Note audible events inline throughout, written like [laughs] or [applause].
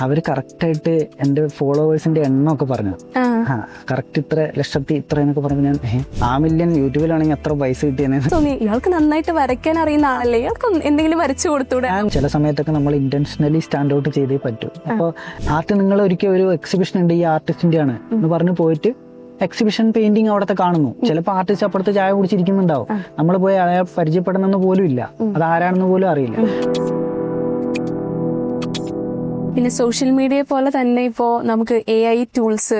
അവർ correct ആയിട്ട് എന്റെ ഫോളോവേഴ്സിന്റെ എണ്ണം ഒക്കെ പറഞ്ഞു. കറക്റ്റ് ഇത്ര ലക്ഷത്തി ഇത്ര എന്നൊക്കെ പറഞ്ഞു ഞാൻ "ഏ, ആ മില്യൺ യൂട്യൂബിലാണെങ്കിൽ അത്ര പൈസ കിട്ടിയെന്ന്. ഇയാൾക്ക് നന്നായിട്ട് വരയ്ക്കാൻ അറിയുന്ന ആളല്ലേ? ഇയാൾക്ക് എന്തെങ്കിലും വരച്ചു കൊടുത്തൂടെ? ചില സമയത്തൊക്കെ നമ്മൾ ഇന്റൻഷനലി സ്റ്റാൻഡ് ഔട്ട് ചെയ്തേ പറ്റൂ. അപ്പോൾ ആർട്ട് നിങ്ങൾ ഒരിക്കൽ ഒരു എക്സിബിഷൻ ഉണ്ട് ഈ ആർട്ടിസ്റ്റിന്റെ ആണ് എന്ന് പറഞ്ഞു പോയിട്ട് എക്സിബിഷൻ പെയിന്റിങ് അവിടത്തെ കാണുന്നു. ചിലപ്പോൾ ആർട്ടിസ്റ്റ് അപ്പുറത്ത് ചായ കുടിച്ചിരിക്കുന്നുണ്ടാവും. നമ്മൾ പോയി അയാൾ പരിചയപ്പെടണമെന്ന് പോലും ഇല്ല. അത് ആരാണെന്ന് പോലും അറിയില്ല. പിന്നെ സോഷ്യൽ മീഡിയ പോലെ തന്നെ ഇപ്പോ നമുക്ക് എ ഐ ടൂൾസ്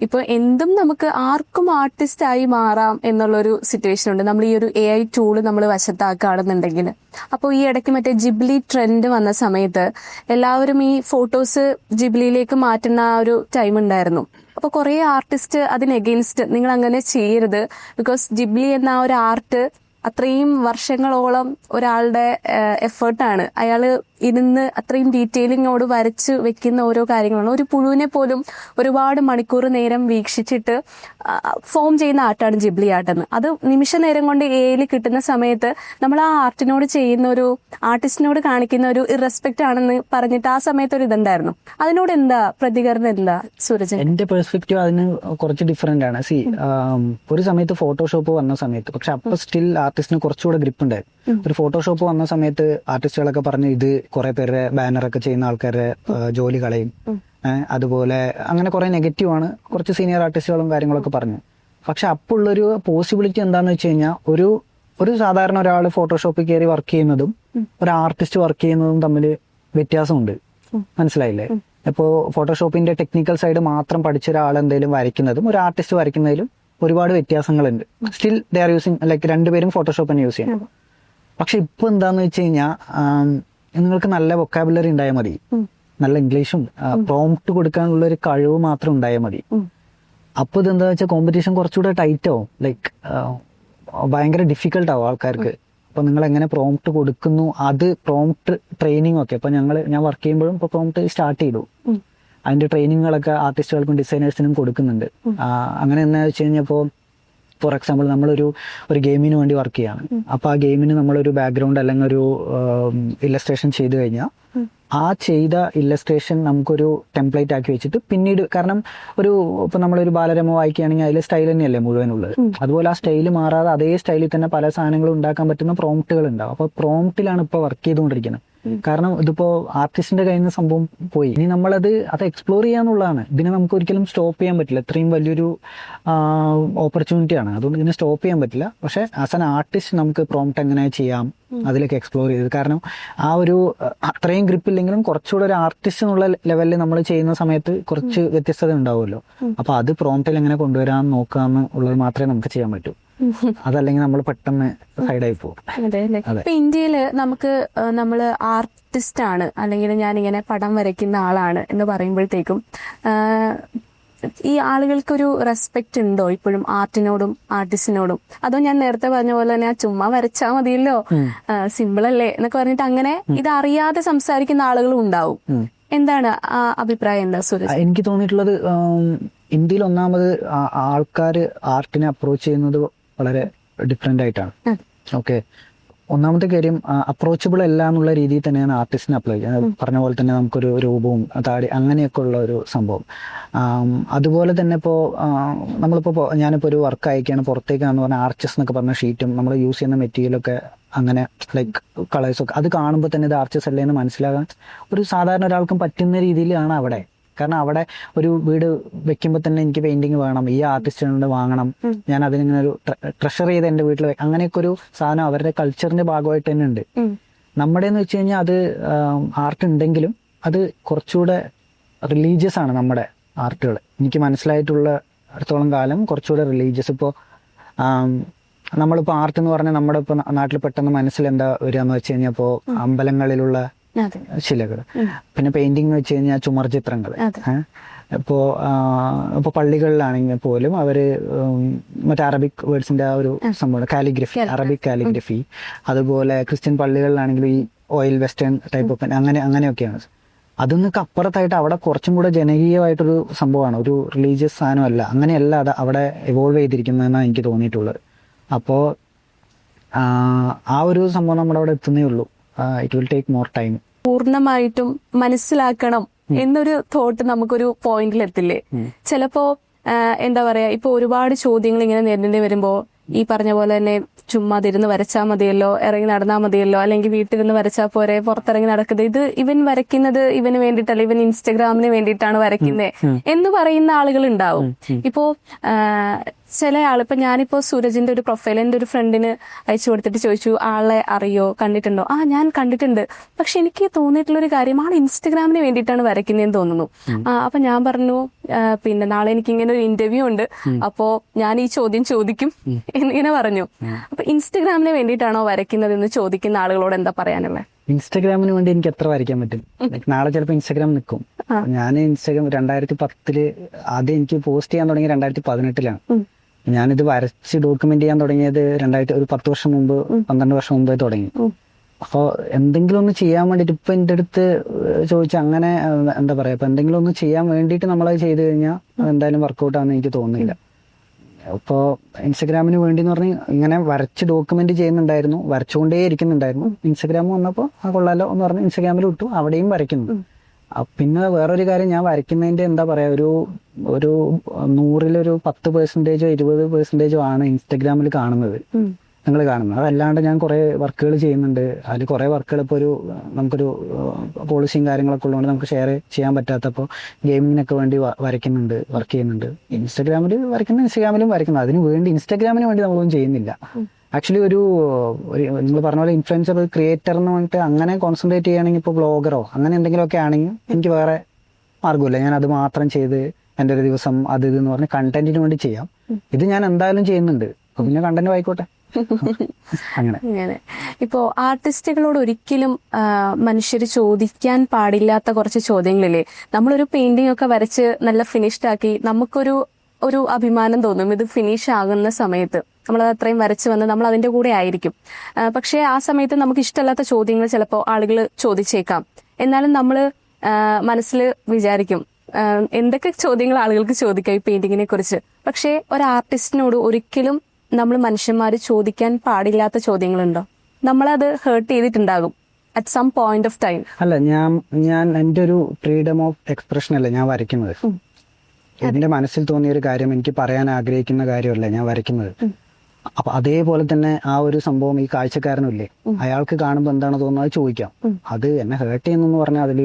ഇപ്പോൾ എന്തും നമുക്ക് ആർക്കും ആർട്ടിസ്റ്റ് ആയി മാറാം എന്നുള്ളൊരു സിറ്റുവേഷൻ ഉണ്ട്. നമ്മൾ ഈ ഒരു എ ഐ ടൂൾ നമ്മൾ വശത്താക്കുകയാണെന്നുണ്ടെങ്കിൽ അപ്പോൾ ഈ ഇടയ്ക്ക് മറ്റേ ജിബ്ലി ട്രെൻഡ് വന്ന സമയത്ത് എല്ലാവരും ഈ ഫോട്ടോസ് ജിബ്ലിയിലേക്ക് മാറ്റുന്ന ആ ഒരു ടൈം ഉണ്ടായിരുന്നു. അപ്പോൾ കുറേ ആർട്ടിസ്റ്റ് അതിന് എഗെയിൻസ്റ്റ് നിങ്ങൾ അങ്ങനെ ചെയ്യരുത്. ബിക്കോസ് ജിബ്ലി എന്ന ആ ഒരു ആർട്ട് അത്രയും വർഷങ്ങളോളം ഒരാളുടെ എഫേർട്ടാണ് അയാൾ ഇരുന്ന് അത്രയും ഡീറ്റെയിലിങ്ങോട് വരച്ച് വെക്കുന്ന ഓരോ കാര്യങ്ങളാണ്. ഒരു പുഴുവിനെ പോലും ഒരുപാട് മണിക്കൂർ നേരം വീക്ഷിച്ചിട്ട് ഫോം ചെയ്യുന്ന ആർട്ടാണ് ജിബ്ലി ആർട്ട് എന്ന് അത് നിമിഷ നേരം കൊണ്ട് എയിൽ കിട്ടുന്ന സമയത്ത് നമ്മൾ ആ ആർട്ടിനോട് ചെയ്യുന്ന ഒരു ആർട്ടിസ്റ്റിനോട് കാണിക്കുന്ന ഒരു റെസ്പെക്ട് ആണെന്ന് പറഞ്ഞിട്ട് ആ സമയത്ത് ഒരു ഇതുണ്ടായിരുന്നു. അതിനോട് എന്താ പ്രതികരണം എന്താ സൂരജൻ എന്റെ പെർസ്പെക്റ്റീവ് അതിന് കുറച്ച് ഡിഫറെന്റ് ആണ്. സി ഒരു സമയത്ത് ഫോട്ടോഷോപ്പ് വന്ന സമയത്ത് പക്ഷെ അപ്പൊ സ്റ്റിൽ ആർട്ടിസ്റ്റിന് കുറച്ചുകൂടെ ഗ്രിപ്പ് ഉണ്ടായിരുന്നു ഒരു ഫോട്ടോഷോപ്പ് വന്ന സമയത്ത് ആർട്ടിസ്റ്റുകളൊക്കെ പറഞ്ഞു ഇത് കുറെ പേരുടെ ബാനറൊക്കെ ചെയ്യുന്ന ആൾക്കാരുടെ ജോലി കളയും. അതുപോലെ അങ്ങനെ കുറെ നെഗറ്റീവ് ആണ്. കുറച്ച് സീനിയർ ആർട്ടിസ്റ്റുകളും കാര്യങ്ങളൊക്കെ പറഞ്ഞു. പക്ഷെ അപ്പോഴുള്ളൊരു പോസിബിലിറ്റി എന്താന്ന് വെച്ച് കഴിഞ്ഞാൽ ഒരു ഒരു സാധാരണ ഒരാൾ ഫോട്ടോഷോപ്പിൽ കയറി വർക്ക് ചെയ്യുന്നതും ഒരു ആർട്ടിസ്റ്റ് വർക്ക് ചെയ്യുന്നതും തമ്മിൽ വ്യത്യാസമുണ്ട്. മനസ്സിലായില്ലേ? ഇപ്പോ ഫോട്ടോഷോപ്പിന്റെ ടെക്നിക്കൽ സൈഡ് മാത്രം പഠിച്ച ഒരാൾ എന്തെങ്കിലും വരയ്ക്കുന്നതും ഒരു ആർട്ടിസ്റ്റ് വരയ്ക്കുന്നതിലും ഒരുപാട് വ്യത്യാസങ്ങളുണ്ട്. Still they are using like രണ്ടുപേരും ഫോട്ടോഷോപ്പ് തന്നെ യൂസ് ചെയ്യണം പക്ഷെ ഇപ്പൊ എന്താന്ന് വെച്ച് കഴിഞ്ഞാൽ നിങ്ങൾക്ക് നല്ല വൊക്കാബുലറി ഉണ്ടായാൽ മതി. നല്ല ഇംഗ്ലീഷും പ്രോംപ്റ്റ് കൊടുക്കാനുള്ള ഒരു കഴിവ് മാത്രം ഉണ്ടായാൽ മതി. അപ്പൊ ഇതെന്താ വെച്ചാൽ കോമ്പറ്റീഷൻ കുറച്ചുകൂടെ ടൈറ്റ് ആവും. ലൈക്ക് ഭയങ്കര ഡിഫിക്കൽട്ട് ആവും ആൾക്കാർക്ക്. അപ്പൊ നിങ്ങൾ എങ്ങനെ പ്രോംപ്റ്റ് കൊടുക്കുന്നു അത് പ്രോംപ്റ്റ് ട്രെയിനിങ് ഒക്കെ. അപ്പൊ ഞങ്ങൾ ഞാൻ വർക്ക് ചെയ്യുമ്പോഴും ഇപ്പൊ പ്രോംപ്റ്റ് സ്റ്റാർട്ട് ചെയ്തു. അതിന്റെ ട്രെയിനിങ്ങുകളൊക്കെ ആർട്ടിസ്റ്റുകൾക്കും ഡിസൈനേഴ്സിനും കൊടുക്കുന്നുണ്ട്. അങ്ങനെ എന്താ വെച്ച് കഴിഞ്ഞപ്പോ ഫോർ എക്സാമ്പിൾ നമ്മളൊരു ഒരു ഗെയിമിന് വേണ്ടി വർക്ക് ചെയ്യാണ്. അപ്പൊ ആ ഗെയിമിന് നമ്മളൊരു ബാക്ക്ഗ്രൗണ്ട് അല്ലെങ്കിൽ ഒരു ഇല്ലസ്ട്രേഷൻ ചെയ്തു കഴിഞ്ഞാൽ ആ ചെയ്ത ഇല്ലസ്ട്രേഷൻ നമുക്കൊരു ടെംപ്ലേറ്റ് ആക്കി വെച്ചിട്ട് പിന്നീട് കാരണം ഒരു ഇപ്പൊ നമ്മളൊരു ബാലരമ വായിക്കുകയാണെങ്കിൽ അതിലെ സ്റ്റൈൽ തന്നെയല്ലേ മുഴുവനുള്ളത്? അതുപോലെ ആ സ്റ്റൈൽ മാറാതെ അതേ സ്റ്റൈലിൽ തന്നെ പല സാധനങ്ങളും ഉണ്ടാക്കാൻ പറ്റുന്ന പ്രോംപ്റ്റുകൾ ഉണ്ടാവും. അപ്പൊ പ്രോംപ്റ്റിലാണ് ഇപ്പൊ വർക്ക് ചെയ്തുകൊണ്ടിരിക്കുന്നത്. കാരണം ഇതിപ്പോ ആർട്ടിസ്റ്റിന്റെ കയ്യിൽ നിന്ന് സംഭവം പോയി. ഇനി നമ്മളത് അത് എക്സ്പ്ലോർ ചെയ്യാന്നുള്ളതാണ്. ഇതിനെ നമുക്ക് ഒരിക്കലും സ്റ്റോപ്പ് ചെയ്യാൻ പറ്റില്ല. ഇത്രയും വലിയൊരു ഓപ്പർച്യൂണിറ്റി ആണ്. അതുകൊണ്ട് ഇതിനെ സ്റ്റോപ്പ് ചെയ്യാൻ പറ്റില്ല. പക്ഷെ ആസ് ആൻ ആർട്ടിസ്റ്റ് നമുക്ക് പ്രോംപ്റ്റ് എങ്ങനെ ചെയ്യാം അതിലേക്ക് എക്സ്പ്ലോർ ചെയ്ത്. കാരണം ആ ഒരു അത്രയും ഗ്രിപ്പ് ഇല്ലെങ്കിലും കുറച്ചുകൂടെ ഒരു ആർട്ടിസ്റ്റ് എന്നുള്ള ലെവലിൽ നമ്മൾ ചെയ്യുന്ന സമയത്ത് കുറച്ച് വ്യത്യസ്തത ഉണ്ടാവുമല്ലോ. അപ്പൊ അത് പ്രോംപ്റ്റിൽ എങ്ങനെ കൊണ്ടുവരാൻ നോക്കാന്ന് ഉള്ളത് മാത്രമേ നമുക്ക് ചെയ്യാൻ പറ്റൂ. അതല്ലെങ്കിൽ നമ്മൾ പെട്ടെന്ന് സൈഡായി പോകും. അതെ. ഇപ്പൊ നമുക്ക് നമ്മൾ നമ്മൾ ആർട്ടിസ്റ്റ് ആണ് അല്ലെങ്കിൽ ഞാൻ ഇങ്ങനെ പടം വരയ്ക്കുന്ന ആളാണ് എന്ന് പറയുമ്പോഴത്തേക്കും ഈ ആളുകൾക്കൊരു റെസ്പെക്ട് ഉണ്ടോ ഇപ്പോഴും ആർട്ടിനോടും ആർട്ടിസ്റ്റിനോടും? അതോ ഞാൻ നേരത്തെ പറഞ്ഞ പോലെ തന്നെ ആ ചുമ്മാ വരച്ചാ മതിയല്ലോ? സിമ്പിൾ അല്ലേ? എന്നൊക്കെ പറഞ്ഞിട്ട് അങ്ങനെ ഇത് അറിയാതെ സംസാരിക്കുന്ന ആളുകളും ഉണ്ടാവും. എന്താണ് ആ അഭിപ്രായം എന്താ സുരേഷ്? എനിക്ക് തോന്നിയിട്ടുള്ളത് ഇന്ത്യയിൽ ഒന്നാമത് ആൾക്കാര് ആർട്ടിനെ അപ്രോച്ച് ചെയ്യുന്നത് വളരെ ഡിഫറെന്റ് ആയിട്ടാണ്. ഓക്കെ ഒന്നാമത്തെ കാര്യം അപ്രോച്ചബിൾ അല്ല എന്നുള്ള രീതിയിൽ തന്നെയാണ് ആർട്ടിസ്റ്റിനെ അപ്ലൈ ചെയ്യുന്നത് പറഞ്ഞ പോലെ തന്നെ നമുക്കൊരു രൂപവും താടി അങ്ങനെയൊക്കെ ഉള്ള ഒരു സംഭവം. അതുപോലെ തന്നെ ഇപ്പോൾ നമ്മളിപ്പോൾ ഞാനിപ്പോൾ ഒരു വർക്ക് അയക്കുകയാണ്. പുറത്തേക്കാന്ന് പറഞ്ഞാൽ ആർച്ചസ് എന്നൊക്കെ പറഞ്ഞ ഷീറ്റും നമ്മൾ യൂസ് ചെയ്യുന്ന മെറ്റീരിയലൊക്കെ അങ്ങനെ ലൈക്ക് കളേഴ്സൊക്കെ അത് കാണുമ്പോൾ തന്നെ ഇത് ആർച്ചസ് അല്ലേ എന്ന് മനസ്സിലാകാൻ ഒരു സാധാരണ ഒരാൾക്കും പറ്റുന്ന രീതിയിലാണ് അവിടെ. കാരണം അവിടെ ഒരു വീട് വെക്കുമ്പോൾ തന്നെ എനിക്ക് പെയിന്റിങ് വേണം ഈ ആർട്ടിസ്റ്റിനോട് വാങ്ങണം. ഞാൻ അതിനിങ്ങനെ ഒരു ട്രഷർ ചെയ്ത് എന്റെ വീട്ടിൽ അങ്ങനെയൊക്കെ ഒരു സാധനം അവരുടെ കൾച്ചറിന്റെ ഭാഗമായിട്ട് തന്നെ ഉണ്ട്. നമ്മുടെ എന്ന് വെച്ച് കഴിഞ്ഞാൽ അത് ആർട്ട് ഉണ്ടെങ്കിലും അത് കുറച്ചുകൂടെ റിലീജിയസ് ആണ് നമ്മുടെ ആർട്ടുകൾ എനിക്ക് മനസ്സിലായിട്ടുള്ള അടുത്തോളം കാലം കുറച്ചുകൂടെ റിലീജിയസ് ഇപ്പോൾ നമ്മളിപ്പോൾ ആർട്ട് എന്ന് പറഞ്ഞാൽ നമ്മുടെ ഇപ്പോൾ നാട്ടിൽ പെട്ടെന്ന് മനസ്സിൽ എന്താ വരിക എന്ന് വെച്ച് കഴിഞ്ഞാൽ ഇപ്പോൾ അമ്പലങ്ങളിലുള്ള ശിലകൾ പിന്നെ പെയിന്റിംഗ് വെച്ച് കഴിഞ്ഞാൽ ചുമർ ചിത്രങ്ങൾ ഇപ്പോ ഇപ്പൊ പള്ളികളിലാണെങ്കിൽ പോലും അവർ മറ്റേ അറബിക് വേർഡ്സിന്റെ ആ ഒരു സംഭവം കാലിഗ്രഫി അറബിക് കാലിഗ്രഫി അതുപോലെ ക്രിസ്ത്യൻ പള്ളികളിലാണെങ്കിൽ ഈ ഓയിൽ വെസ്റ്റേൺ ടൈപ്പ് ഓഫ് അങ്ങനെ അങ്ങനെയൊക്കെയാണ്. അതിന്നൊക്കെ അപ്പുറത്തായിട്ട് അവിടെ കുറച്ചും കൂടെ ജനകീയമായിട്ടൊരു സംഭവമാണ്. ഒരു റിലീജിയസ് സാധനമല്ല. അങ്ങനെയല്ല അത് അവിടെ എവോൾവ് ചെയ്തിരിക്കുന്നതെന്നാണ് എനിക്ക് തോന്നിയിട്ടുള്ളത്. അപ്പോ ആ ഒരു സംഭവം നമ്മുടെ അവിടെ എത്തുന്നേ ഉള്ളൂ. It will take more time പൂർണമായിട്ടും മനസ്സിലാക്കണം എന്നൊരു തോട്ട് നമുക്കൊരു പോയിന്റിൽ എത്തില്ലേ? ചിലപ്പോ എന്താ പറയാ ഇപ്പൊ ഒരുപാട് ചോദ്യങ്ങൾ ഇങ്ങനെ നേരിടേണ്ടി വരുമ്പോ ഈ പറഞ്ഞ പോലെ തന്നെ ചുമ്മാ തിരുന്ന് വരച്ചാൽ മതിയല്ലോ ഇറങ്ങി നടന്നാൽ മതിയല്ലോ അല്ലെങ്കിൽ വീട്ടിലിരുന്ന് വരച്ചാൽ പോരെ പുറത്തിറങ്ങി നടക്കുന്നത് ഇത് ഇവൻ വരയ്ക്കുന്നത് ഇവന് വേണ്ടിയിട്ടല്ല ഇവൻ ഇൻസ്റ്റഗ്രാമിന് വേണ്ടിയിട്ടാണ് വരയ്ക്കുന്നത് എന്ന് പറയുന്ന ആളുകൾ ഉണ്ടാവും. ഇപ്പോ ചില ആളിപ്പോ ഞാനിപ്പോ സൂരജിന്റെ ഒരു പ്രൊഫൈൽ എന്റെ ഒരു ഫ്രണ്ടിന് അയച്ചു കൊടുത്തിട്ട് ചോദിച്ചു ആളെ അറിയോ? കണ്ടിട്ടുണ്ടോ? ആ ഞാൻ കണ്ടിട്ടുണ്ട്. പക്ഷെ എനിക്ക് തോന്നിയിട്ടുള്ള ഒരു കാര്യം ആൾ ഇൻസ്റ്റഗ്രാമിന് വേണ്ടിയിട്ടാണ് വരയ്ക്കുന്നതെന്ന് തോന്നുന്നു. അപ്പൊ ഞാൻ പറഞ്ഞു പിന്നെ നാളെ എനിക്ക് ഇങ്ങനെ ഒരു ഇന്റർവ്യൂ ഉണ്ട്. അപ്പോ ഞാൻ ഈ ചോദ്യം ചോദിക്കും എന്നിങ്ങനെ പറഞ്ഞു. അപ്പൊ ഇൻസ്റ്റഗ്രാമിന് വേണ്ടിയിട്ടാണോ വരയ്ക്കുന്നത് എന്ന് ചോദിക്കുന്ന ആളുകളോട് എന്താ പറയാനുള്ളത് ഇൻസ്റ്റാഗ്രാമിന് വേണ്ടി എനിക്ക് എത്ര വരയ്ക്കാൻ പറ്റും? നാളെ ചിലപ്പോൾ ഇൻസ്റ്റാഗ്രാം നിൽക്കും ഞാൻ ഇൻസ്റ്റാഗ്രാം രണ്ടായിരത്തി പത്തിൽ ആദ്യം എനിക്ക് പോസ്റ്റ് ചെയ്യാൻ തുടങ്ങി രണ്ടായിരത്തി പതിനെട്ടിലാണ്. ഞാനിത് വരച്ച് ഡോക്യുമെന്റ് ചെയ്യാൻ തുടങ്ങിയത് രണ്ടായിരത്തി ഒരു പത്ത് വർഷം മുമ്പ് പന്ത്രണ്ട് വർഷം മുമ്പേ തുടങ്ങി. അപ്പോൾ എന്തെങ്കിലും ഒന്ന് ചെയ്യാൻ വേണ്ടിയിട്ട് ഇപ്പൊ എന്റെ അടുത്ത് ചോദിച്ച അങ്ങനെ എന്താ പറയാ ഇപ്പൊ എന്തെങ്കിലും ഒന്ന് ചെയ്യാൻ വേണ്ടിയിട്ട് നമ്മളത് ചെയ്തു കഴിഞ്ഞാൽ എന്തായാലും വർക്കൗട്ട് ആണെന്ന് എനിക്ക് തോന്നുന്നില്ല. ഇപ്പോൾ ഇൻസ്റ്റഗ്രാമിന് വേണ്ടി എന്ന് പറഞ്ഞ് ഇങ്ങനെ വരച്ച് ഡോക്യുമെന്റ് ചെയ്യുന്നുണ്ടായിരുന്നു വരച്ചുകൊണ്ടേ ഇരിക്കുന്നുണ്ടായിരുന്നു ഇൻസ്റ്റഗ്രാം വന്നപ്പോൾ ആ കൊള്ളാലോ എന്ന് പറഞ്ഞ് ഇൻസ്റ്റഗ്രാമിൽ ഇട്ടു അവിടെയും വരയ്ക്കുന്നു. പിന്നെ വേറൊരു കാര്യം ഞാൻ വരയ്ക്കുന്നതിന്റെ എന്താ പറയാ ഒരു ഒരു നൂറിലൊരു പത്ത് പെർസെന്റേജോ ഇരുപത് പെർസെന്റേജോ ആണ് ഇൻസ്റ്റഗ്രാമിൽ കാണുന്നത്. നിങ്ങൾ കാണുന്നത്. അതല്ലാണ്ട് ഞാൻ കുറേ വർക്കുകൾ ചെയ്യുന്നുണ്ട്. അതിൽ കുറേ വർക്കുകൾ ഇപ്പോൾ ഒരു നമുക്കൊരു പോളിസിയും കാര്യങ്ങളൊക്കെ ഉള്ളതുകൊണ്ട് നമുക്ക് ഷെയർ ചെയ്യാൻ പറ്റാത്തപ്പോൾ ഗെയിമിങ്ങിനൊക്കെ വേണ്ടി വരയ്ക്കുന്നുണ്ട് വർക്ക് ചെയ്യുന്നുണ്ട്. ഇൻസ്റ്റാഗ്രാമിൽ വരയ്ക്കുന്ന ഇൻസ്റ്റാഗ്രാമിലും വരയ്ക്കുന്നത്. അതിന് വേണ്ടി ഇൻസ്റ്റാഗ്രാമിന് വേണ്ടി നമ്മളൊന്നും ചെയ്യുന്നില്ല. ആക്ച്വലി ഒരു നിങ്ങൾ പറഞ്ഞ പോലെ ഇൻഫ്ലുവൻസർ ക്രിയേറ്റർ എന്ന് പറഞ്ഞിട്ട് അങ്ങനെ കോൺസെൻട്രേറ്റ് ചെയ്യുകയാണെങ്കിൽ ഇപ്പോൾ ബ്ലോഗറോ അങ്ങനെ എന്തെങ്കിലുമൊക്കെ ആണെങ്കിൽ എനിക്ക് വേറെ മാർഗമില്ല ഞാൻ അത് മാത്രം ചെയ്ത് എന്റെ ഒരു ദിവസം അത് ഇത് എന്ന് പറഞ്ഞ് കണ്ടന്റിന് വേണ്ടി ചെയ്യാം. ഇത് ഞാൻ എന്തായാലും ചെയ്യുന്നുണ്ട്. പിന്നെ കണ്ടന്റ് ആയിക്കോട്ടെ [laughs] അങ്ങനെ. ഇപ്പോ ആർട്ടിസ്റ്റുകളോട് ഒരിക്കലും മനുഷ്യർ ചോദിക്കാൻ പാടില്ലാത്ത കുറച്ച് ചോദ്യങ്ങളില്ലേ? നമ്മളൊരു പെയിന്റിംഗ് ഒക്കെ വരച്ച് നല്ല ഫിനിഷ്ഡ് ആക്കി നമുക്കൊരു ഒരു അഭിമാനം തോന്നും. ഇത് ഫിനിഷ് ആകുന്ന സമയത്ത് നമ്മളത് അത്രയും വരച്ച് വന്ന് നമ്മൾ അതിന്റെ കൂടെ ആയിരിക്കും. പക്ഷേ ആ സമയത്ത് നമുക്ക് ഇഷ്ടമല്ലാത്ത ചോദ്യങ്ങൾ ചിലപ്പോൾ ആളുകൾ ചോദിച്ചേക്കാം. എന്നാലും നമ്മൾ മനസ്സിൽ വിചാരിക്കും എന്തൊക്കെ ചോദ്യങ്ങൾ ആളുകൾക്ക് ചോദിക്കാം ഈ പെയിന്റിങ്ങിനെ കുറിച്ച്. പക്ഷേ ഒരു ആർട്ടിസ്റ്റിനോട് ഒരിക്കലും നമ്മൾ മനുഷ്യന്മാർ ചോദിക്കാൻ പാടില്ലാത്ത ചോദ്യങ്ങളുണ്ടോ? നമ്മളത് ഹേർട്ട് ചെയ്തിട്ടുണ്ടാകും at some point of time അല്ല ഞാൻ ഞാൻ എന്റെ ഒരു ഫ്രീഡം ഓഫ് എക്സ്പ്രഷൻ അല്ല ഞാൻ വരയ്ക്കുന്നത്? എന്റെ മനസ്സിൽ തോന്നിയ ഒരു കാര്യം എനിക്ക് പറയാൻ ആഗ്രഹിക്കുന്ന കാര്യമല്ല ഞാൻ വരയ്ക്കുന്നത്? അപ്പൊ അതേപോലെ തന്നെ ആ ഒരു സംഭവം ഈ കാഴ്ചക്കാരനില്ലേ അയാൾക്ക് കാണുമ്പോൾ എന്താണ് തോന്നുന്നത്? അത് ചോദിക്കാം. അത് എന്നെ ഹേർട്ട് ചെയ്യുന്നു പറഞ്ഞാൽ അതിൽ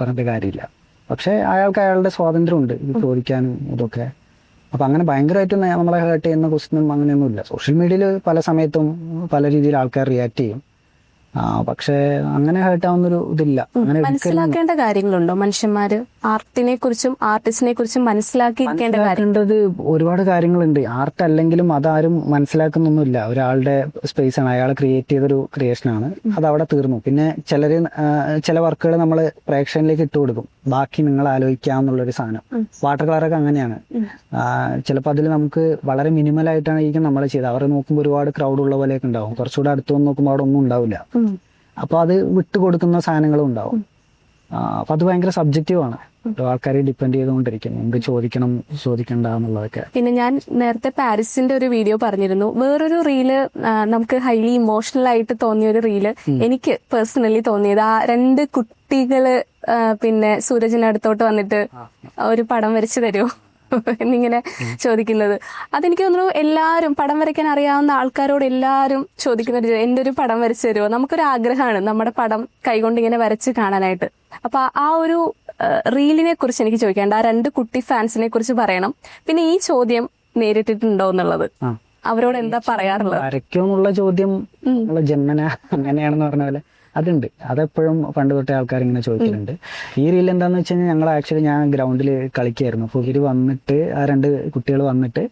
പറഞ്ഞിട്ട് കാര്യമില്ല. പക്ഷെ അയാൾക്ക് അയാളുടെ സ്വാതന്ത്ര്യമുണ്ട്. ഇത് ചോദിക്കാനും ഇതൊക്കെ. അപ്പൊ അങ്ങനെ ഭയങ്കരമായിട്ട് നമ്മളെ ഹേർട്ട് ചെയ്യുന്ന ക്വസ്റ്റ്യനും അങ്ങനെയൊന്നുമില്ല. സോഷ്യൽ മീഡിയയിൽ പല സമയത്തും പല രീതിയിൽ ആൾക്കാർ റിയാക്ട് ചെയ്യും. പക്ഷെ അങ്ങനെ ഹേർട്ട് ആവുന്നൊരു ഇതില്ല അങ്ങനെ മനസ്സിലാക്കേണ്ട കാര്യങ്ങളുണ്ടോ? മനുഷ്യന്മാര് ആർട്ടിനെ കുറിച്ചും ആർട്ടിസ്റ്റിനെ കുറിച്ചും മനസ്സിലാക്കിയിരിക്കേണ്ട കാര്യം മനസ്സിലാക്കേണ്ടത് ഒരുപാട് കാര്യങ്ങളുണ്ട്. ആർട്ട് അല്ലെങ്കിലും അതാരും മനസ്സിലാക്കുന്നൊന്നുമില്ല. ഒരാളുടെ സ്പേസ് ആണ് അയാൾ ക്രിയേറ്റ് ചെയ്തൊരു ക്രിയേഷൻ ആണ്. അത് അവിടെ തീർന്നു. പിന്നെ ചിലര് ചില വർക്കുകൾ നമ്മൾ പ്രേക്ഷകനിലേക്ക് ഇട്ട് കൊടുക്കും. ബാക്കി നിങ്ങൾ ആലോചിക്കാന്നുള്ളൊരു സാധനം. വാട്ടർ കളറൊക്കെ അങ്ങനെയാണ്. ചിലപ്പോൾ അതിൽ നമുക്ക് വളരെ മിനിമൽ ആയിട്ടാണ് നമ്മൾ ചെയ്തത്. അവർ നോക്കുമ്പോൾ ഒരുപാട് ക്രൗഡ് ഉള്ള പോലെയൊക്കെ ഉണ്ടാവും. കുറച്ചുകൂടെ അടുത്ത് നോക്കുമ്പോൾ അവിടെ ഒന്നും ഉണ്ടാവില്ല. ഉം. അപ്പൊ അത് വിട്ടുകൊടുക്കുന്ന സാധനങ്ങളും ഉണ്ടാവും. അപ്പൊ അത് ഭയങ്കര സബ്ജക്റ്റീവ് ആണ്. ആൾക്കാരെ ഡിപ്പെൻഡ് ചെയ്തുകൊണ്ടിരിക്കും എന്ത് ചോദിക്കണം ചോദിക്കണ്ട എന്നുള്ളതൊക്കെ. പിന്നെ ഞാൻ നേരത്തെ പാരീസിന്റെ ഒരു വീഡിയോ പറഞ്ഞിരുന്നു. വേറൊരു റീൽ നമുക്ക് ഹൈലി ഇമോഷണൽ ആയിട്ട് തോന്നിയ ഒരു റീൽ എനിക്ക് പേഴ്സണലി തോന്നിയത് ആ രണ്ട് കുട്ടികൾ പിന്നെ സൂരജിന്റെ അടുത്തോട്ട് വന്നിട്ട് ഒരു പടം വരച്ചു തരുമോ എന്നിങ്ങനെ ചോദിക്കുന്നത്. അതെനിക്ക് തോന്നുന്നു എല്ലാവരും പടം വരയ്ക്കാൻ അറിയാവുന്ന ആൾക്കാരോട് എല്ലാവരും ചോദിക്കുന്ന ഒരു എന്റെ ഒരു പടം വരച്ചു തരുമോ നമുക്കൊരു ആഗ്രഹമാണ് നമ്മുടെ പടം കൈകൊണ്ട് ഇങ്ങനെ വരച്ച് കാണാനായിട്ട്. അപ്പൊ ആ ഒരു റീലിനെ കുറിച്ച് എനിക്ക് ചോദിക്കാണ്ട് ആ രണ്ട് കുട്ടി ഫാൻസിനെ കുറിച്ച് പറയണം. പിന്നെ ഈ ചോദ്യം നേരിട്ടിട്ടുണ്ടോ എന്നുള്ളത്. അവരോട് എന്താ പറയാറുള്ളത്? വരയ്ക്കോന്നുള്ള ചോദ്യം ജന്മന അങ്ങനെയാണെന്ന് പറഞ്ഞ പോലെ. അതുണ്ട്. അതെപ്പോഴും പണ്ട് തൊട്ടേ ആൾക്കാർ ഇങ്ങനെ ചോദിക്കുന്നുണ്ട് ഈ റീൽ എന്താന്ന് വെച്ച് കഴിഞ്ഞാൽ ഞങ്ങൾ ആക്ച്വലി ഞാൻ ഗ്രൗണ്ടിൽ കളിക്കായിരുന്നു. അപ്പോൾ ഇവർ വന്നിട്ട് ആ രണ്ട് കുട്ടികൾ വന്നിട്ട്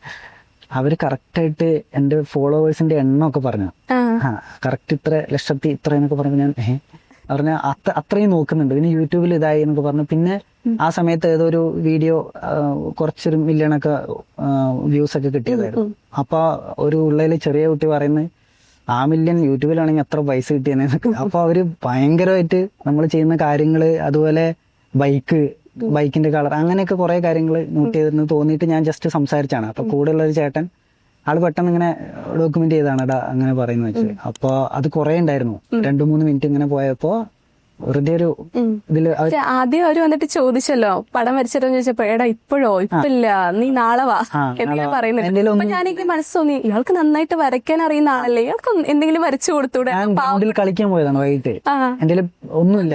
അവർ കറക്റ്റായിട്ട് എന്റെ ഫോളോവേഴ്സിന്റെ എണ്ണം ഒക്കെ പറഞ്ഞു. ആ. കറക്റ്റ് ഇത്ര ലക്ഷത്തി ഇത്ര എന്നൊക്കെ പറഞ്ഞു ഞാൻ പറഞ്ഞ അത്ര അത്രയും നോക്കുന്നുണ്ട്. പിന്നെ യൂട്യൂബിൽ ഇതായി എന്നൊക്കെ പറഞ്ഞു പിന്നെ ആ സമയത്ത് ഏതോ ഒരു വീഡിയോ കുറച്ചൊരു മില്യൺ ഒക്കെ വ്യൂസ് ഒക്കെ കിട്ടിയതായിരുന്നു. അപ്പൊ ഒരു ഉള്ളിൽ ചെറിയ കുട്ടി പറയുന്നത് ആ മില്യൺ യൂട്യൂബിലാണെങ്കിൽ എത്ര പൈസ കിട്ടിയെന്നൊക്കെ അപ്പൊ അവർ ഭയങ്കരമായിട്ട് നമ്മൾ ചെയ്യുന്ന കാര്യങ്ങൾ അതുപോലെ ബൈക്ക് ബൈക്കിന്റെ കളർ അങ്ങനെയൊക്കെ കുറെ കാര്യങ്ങൾ നോട്ട് ചെയ്തിരുന്നു തോന്നിയിട്ട് ഞാൻ ജസ്റ്റ് സംസാരിച്ചാണ് അപ്പൊ കൂടെയുള്ള ഒരു ചേട്ടൻ ആൾ പെട്ടെന്ന് ഇങ്ങനെ ഡോക്യുമെന്റ് ചെയ്താണ് അങ്ങനെ പറയുന്നത് വെച്ച്. അപ്പൊ അത് കുറെ ഉണ്ടായിരുന്നു. രണ്ടു മൂന്ന് മിനിറ്റ് ഇങ്ങനെ പോയപ്പോ വെറുതെ ഒരു ഇതിൽ ആദ്യം അവർ വന്നിട്ട് ചോദിച്ചല്ലോ പടം വരച്ചിട്ടോ ചോദിച്ചപ്പോ എടാ ഇപ്പോഴോ? ഇപ്പില്ല. നീ നാളെ വാ. എന്നാ പറയുന്നത് അപ്പൊ മനസ്സ് തോന്നി ഇയാൾക്ക് നന്നായിട്ട് വരയ്ക്കാൻ അറിയുന്ന ആളല്ലേ? ഇയാൾക്ക് എന്തെങ്കിലും വരച്ചു കൊടുത്തൂടെ? കളിക്കാൻ പോയതാണ് വൈകിട്ട്. എന്തെങ്കിലും ഒന്നുമില്ല.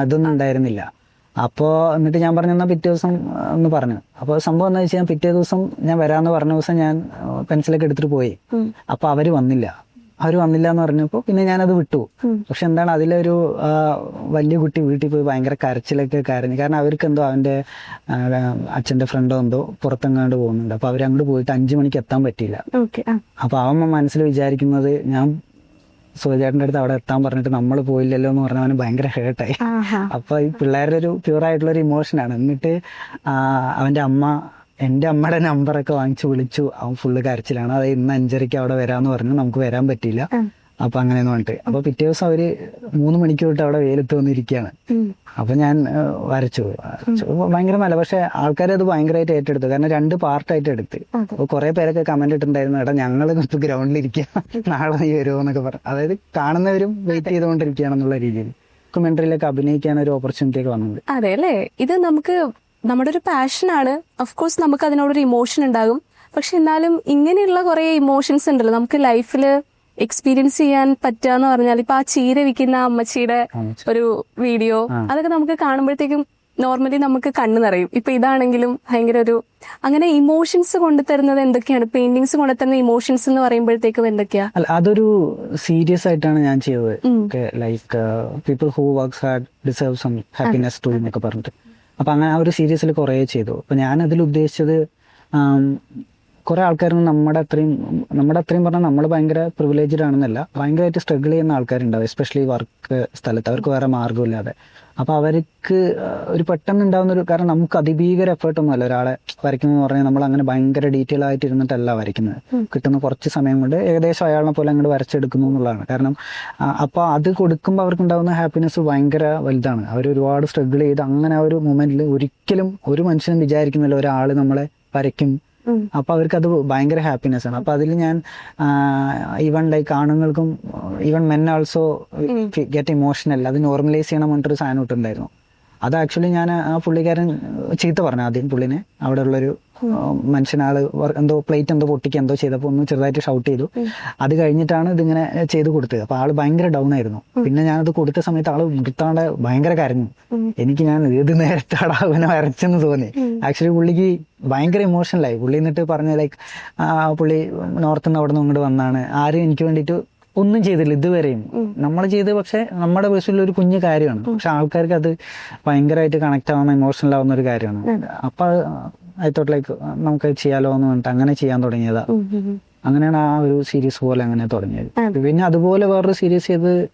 അതൊന്നും ഉണ്ടായിരുന്നില്ല. അപ്പോ എന്നിട്ട് ഞാൻ പറഞ്ഞു എന്നാ പിറ്റേ ദിവസം എന്ന് ഒന്ന് പറഞ്ഞു. അപ്പൊ സംഭവം എന്താ വെച്ചാൽ പിറ്റേ ദിവസം ഞാൻ വരാന്ന് പറഞ്ഞ ദിവസം ഞാൻ പെൻസിലൊക്കെ എടുത്തിട്ട് പോയി. അപ്പോൾ അപ്പൊ അവർ വന്നില്ല. അവർ വന്നില്ല എന്ന് പറഞ്ഞപ്പോ പിന്നെ ഞാനത് വിട്ടു. പക്ഷെ എന്താണ് അതിലൊരു വലിയ കുട്ടി വീട്ടിൽ പോയി ഭയങ്കര കരച്ചിലൊക്കെ കരഞ്ഞു. കാരണം അവർക്ക് എന്തോ അവന്റെ അച്ഛന്റെ ഫ്രണ്ടോ എന്തോ പുറത്തെങ്ങാണ്ട് പോകുന്നുണ്ട്. അപ്പൊ അവരങ്ങോട്ട് പോയിട്ട് അഞ്ചു മണിക്ക് എത്താൻ പറ്റിയില്ല. അപ്പൊ അവൻ മനസ്സിൽ വിചാരിക്കുന്നത് ഞാൻ സുഖചേട്ടന്റെ അടുത്ത് അവിടെ എത്താൻ പറഞ്ഞിട്ട് നമ്മൾ പോയില്ലല്ലോ എന്ന് പറഞ്ഞ അവന് ഭയങ്കര ഹേർട്ടായി. അപ്പൊ ഈ പിള്ളേരുടെ ഒരു പ്യൂർ ആയിട്ടുള്ള ഒരു ഇമോഷനാണ് എന്നിട്ട് അവന്റെ അമ്മ എന്റെ അമ്മയുടെ നമ്പറൊക്കെ വാങ്ങിച്ചു വിളിച്ചു. അവൻ ഫുള്ള് കരച്ചിലാണ്. അത് ഇന്ന് അഞ്ചരയ്ക്ക് അവിടെ വരാന്ന് പറഞ്ഞു. നമുക്ക് വരാൻ പറ്റിയില്ല. അപ്പൊ അങ്ങനെയെന്ന് പറഞ്ഞിട്ട്. അപ്പൊ പിറ്റേ ദിവസം അവർ മൂന്ന് മണിക്ക് തൊട്ട് അവിടെ വെയിലത്ത് വന്നിരിക്കുകയാണ്. അപ്പൊ ഞാൻ വരച്ചു. ഭയങ്കര നല്ല. പക്ഷെ ആൾക്കാർ അത് ഭയങ്കരമായിട്ട് ഏറ്റെടുത്തു. കാരണം രണ്ട് പാർട്ടായിട്ട് എടുത്ത്. അപ്പൊ കുറെ പേരൊക്കെ കമന്റ് ഇട്ടിട്ടുണ്ടായിരുന്നു. എടാ ഞങ്ങൾ ഇപ്പൊ ഗ്രൗണ്ടിൽ ഇരിക്കുക നാളെ നീ വരുമോ എന്നൊക്കെ പറഞ്ഞു അതായത് കാണുന്നവരും വെയിറ്റ് ചെയ്തുകൊണ്ടിരിക്കുകയാണെന്നുള്ള രീതിയിൽ. ഡോക്യുമെന്ററിയിലൊക്കെ അഭിനയിക്കാൻ ഒരു ഓപ്പർച്യൂണിറ്റി ഒക്കെ വന്നത് അതെ അല്ലേ? ഇത് നമുക്ക് നമ്മുടെ ഒരു പാഷനാണ് കോഴ്സ് നമുക്ക് അതിനോടൊരു ഇമോഷൻ ഉണ്ടാകും. പക്ഷെ എന്നാലും ഇങ്ങനെയുള്ള കുറെ ഇമോഷൻസ് ഉണ്ടല്ലോ. നമുക്ക് ലൈഫിൽ എക്സ്പീരിയൻസ് ചെയ്യാൻ പറ്റുക പറഞ്ഞാൽ ഇപ്പൊ ആ ചീര വിൽക്കുന്ന അമ്മച്ചിയുടെ ഒരു വീഡിയോ അതൊക്കെ നമുക്ക് കാണുമ്പോഴത്തേക്കും നോർമലി നമുക്ക് കണ്ണു നിറയും. ഇപ്പൊ ഇതാണെങ്കിലും ഭയങ്കര ഒരു അങ്ങനെ ഇമോഷൻസ് കൊണ്ടുതരുന്നത് എന്തൊക്കെയാണ്? പെയിന്റിങ്സ് കൊണ്ടുതരുന്ന ഇമോഷൻസ് എന്ന് പറയുമ്പോഴത്തേക്കും എന്തൊക്കെയാ? അല്ല അതൊരു സീരിയസ് ആയിട്ടാണ് ഞാൻ ചെയ്തത്. Like people who works hard deserve some happiness too എന്നൊക്കെ പറഞ്ഞിട്ട്. അപ്പൊ അങ്ങനെ ആ ഒരു സീരീസിൽ കുറേ ചെയ്തു. അപ്പം ഞാൻ ഉദ്ദേശിച്ചത് കുറെ ആൾക്കാരൊന്നും നമ്മുടെ അത്രയും നമ്മുടെ അത്രയും പറഞ്ഞാൽ നമ്മൾ ഭയങ്കര പ്രിവിലേജ്ഡ് ആണെന്നല്ല ഭയങ്കരമായിട്ട് സ്ട്രഗിൾ ചെയ്യുന്ന ആൾക്കാരുണ്ടാവും എസ്പെഷ്യലി വർക്ക് സ്ഥലത്ത്. അവർക്ക് വേറെ മാർഗമില്ലാതെ. അപ്പൊ അവർക്ക് ഒരു പെട്ടെന്ന് ഉണ്ടാവുന്ന ഒരു കാരണം നമുക്ക് അതിഭീകര എഫേർട്ട് ഒന്നുമല്ല. ഒരാളെ വരയ്ക്കുന്നു പറഞ്ഞാൽ നമ്മൾ അങ്ങനെ ഭയങ്കര ഡീറ്റെയിൽ ആയിട്ട് ഇരുന്നിട്ടല്ല വരയ്ക്കുന്നത് കിട്ടുന്ന കുറച്ച് സമയം കൊണ്ട് ഏകദേശം അയാളെ പോലെ അങ്ങോട്ട് വരച്ചെടുക്കുന്നു എന്നുള്ളതാണ്. കാരണം അപ്പോൾ അപ്പൊ അത് കൊടുക്കുമ്പോൾ അവർക്ക് ഉണ്ടാകുന്ന ഹാപ്പിനെസ് ഭയങ്കര വലുതാണ്. അവർ ഒരുപാട് സ്ട്രഗിൾ ചെയ്ത് അങ്ങനെ ആ ഒരു മൊമെന്റിൽ ഒരിക്കലും ഒരു മനുഷ്യനും വിചാരിക്കുന്നില്ല ഒരാൾ നമ്മളെ വരയ്ക്കും. അപ്പൊ അവർക്ക് അത് ഭയങ്കര ഹാപ്പിനെസ് ആണ്. അപ്പൊ അതിൽ ഞാൻ ഈവൻ ലൈക്ക് ആണുങ്ങൾക്കും even men also get emotional അത് നോർമലൈസ് ചെയ്യണം പറഞ്ഞിട്ടൊരു സാധനം ഇട്ടുണ്ടായിരുന്നു അത് ആക്ച്വലി ഞാൻ ആ പുള്ളിക്കാരൻ ചീത്ത പറഞ്ഞു ആദ്യം പുള്ളിനെ. അവിടെ ഉള്ളൊരു മനുഷ്യനാൾ എന്തോ പ്ലേറ്റ് എന്തോ പൊട്ടിക്ക് എന്തോ ചെയ്തപ്പോൾ ഒന്ന് ചെറുതായിട്ട് ഷൗട്ട് ചെയ്തു. അത് കഴിഞ്ഞിട്ടാണ് ഇതിങ്ങനെ ചെയ്ത് കൊടുത്തത്. അപ്പൊ ആൾ ഭയങ്കര ഡൗൺ ആയിരുന്നു. പിന്നെ ഞാനത് കൊടുത്ത സമയത്ത് ആൾ നിർത്താണ്ട് ഭയങ്കര കരഞ്ഞു. എനിക്ക് ഞാൻ ഏത് നേരത്താണ് അവനെ വരച്ചെന്ന് തോന്നി. ആക്ച്വലി പുള്ളിക്ക് ഭയങ്കര ഇമോഷണലായി പുള്ളി എന്നിട്ട് പറഞ്ഞ ലൈക്ക് പുള്ളി നോർത്ത് നിന്ന് അവിടെ നിന്ന് ഇങ്ങോട്ട് വന്നാണ്. ആരും എനിക്ക് വേണ്ടിട്ട് ഒന്നും ചെയ്തില്ല ഇതുവരെയും. നമ്മൾ ചെയ്ത് പക്ഷെ നമ്മുടെ പേഴ്സണിൽ ഒരു കുഞ്ഞു കാര്യമാണ്. പക്ഷെ ആൾക്കാർക്ക് അത് ഭയങ്കരമായിട്ട് കണക്ട് ആവുന്ന ഇമോഷണൽ ആവുന്ന ഒരു കാര്യമാണ്. അപ്പൊ ഐ തോട്ട് ലൈക്ക് നമുക്ക് ചെയ്യാലോ എന്ന് പറഞ്ഞിട്ട് അങ്ങനെ ചെയ്യാൻ തുടങ്ങിയതാ. അങ്ങനെയാണ് ആ ഒരു സീരീസ് പോലെ അങ്ങനെ തുടങ്ങിയത്. പിന്നെ അതുപോലെ വേറൊരു സീരീസ് ചെയ്ത്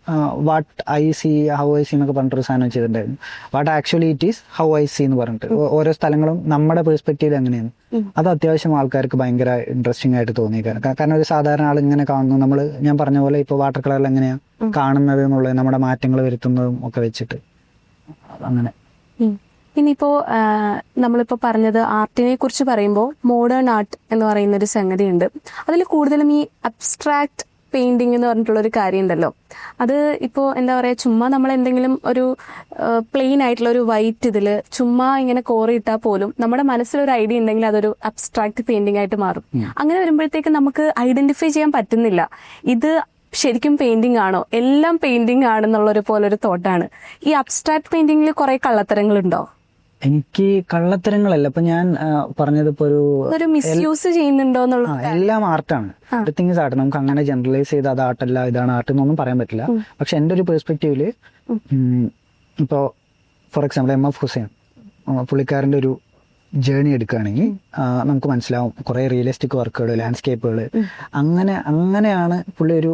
what I see how I see എന്നൊക്കെ പറഞ്ഞിട്ടൊരു സാധനം ചെയ്തിട്ടുണ്ടായിരുന്നു. What actually it is how I see എന്ന് പറഞ്ഞിട്ട്. ഓരോ സ്ഥലങ്ങളും നമ്മുടെ പെർസ്പെക്റ്റീവ് എങ്ങനെയാണ്. അത് അത്യാവശ്യം ആൾക്കാർക്ക് ഭയങ്കര ഇൻട്രസ്റ്റിംഗ് ആയിട്ട് തോന്നിയേക്കാണ്. കാരണം ഒരു സാധാരണ ആൾ ഇങ്ങനെ കാണുന്നു. നമ്മൾ ഞാൻ പറഞ്ഞ പോലെ ഇപ്പോൾ വാട്ടർ കളറിൽ എങ്ങനെയാ കാണുന്നത് എന്നുള്ളത് നമ്മുടെ മാറ്റങ്ങൾ വരുത്തുന്നതും ഒക്കെ വെച്ചിട്ട്. അങ്ങനെ. ഉം. ഇനിയിപ്പോ ആ, നമ്മളിപ്പോ പറഞ്ഞത് ആർട്ടിനെ കുറിച്ച് പറയുമ്പോൾ മോഡേൺ ആർട്ട് എന്ന് പറയുന്ന ഒരു സംഗതിയുണ്ട്. അതിൽ കൂടുതലും ഈ അബ്സ്ട്രാക്ട് പെയിന്റിംഗ് എന്ന് പറഞ്ഞിട്ടുള്ള ഒരു കാര്യം ഉണ്ടല്ലോ അത് ഇപ്പോ എന്താ പറയാ ചുമ്മാ നമ്മൾ എന്തെങ്കിലും ഒരു പ്ലെയിൻ ആയിട്ടുള്ള ഒരു വൈറ്റ് ഇതിൽ ചുമ്മാ ഇങ്ങനെ കോറിയിട്ടാൽ പോലും നമ്മുടെ മനസ്സിൽ ഒരു ഐഡിയ ഉണ്ടെങ്കിൽ അതൊരു അബ്സ്ട്രാക്ട് പെയിന്റിംഗ് ആയിട്ട് മാറും. അങ്ങനെ വരുമ്പോഴത്തേക്ക് നമുക്ക് ഐഡന്റിഫൈ ചെയ്യാൻ പറ്റുന്നില്ല. ഇത് ശരിക്കും പെയിന്റിംഗ് ആണോ? എല്ലാം പെയിന്റിംഗ് ആണെന്നുള്ള ഒരു പോലെ ഒരു തോട്ടാണ് ഈ അബ്സ്ട്രാക്ട് പെയിന്റിംഗിൽ കുറെ കള്ളത്തരങ്ങളുണ്ടോ? എനിക്ക് കള്ളത്തരങ്ങളല്ല. ഇപ്പൊ ഞാൻ പറഞ്ഞതിപ്പോ ഒരു മിസ്യൂസ് ചെയ്യുന്നുണ്ടോ എന്നുള്ള ആ, എല്ലാം ആർട്ടാണ്. എവറിത്തിങ് ഇസ് ആർട്ട് നമുക്ക് അങ്ങനെ ജനറലൈസ് ചെയ്ത് അത് ആർട്ടല്ല ഇതാണ് ആർട്ട് എന്നൊന്നും പറയാൻ പറ്റില്ല. പക്ഷെ എന്റെ ഒരു പെർസ്പെക്റ്റീവിൽ ഇപ്പോ for example M F Hussain പുള്ളിക്കാരന്റെ ഒരു ജേണി എടുക്കുകയാണെങ്കിൽ നമുക്ക് മനസ്സിലാവും. കുറെ റിയലിസ്റ്റിക് വർക്കുകൾ ലാൻഡ്സ്കേപ്പുകൾ അങ്ങനെ അങ്ങനെയാണ് പുള്ളി ഒരു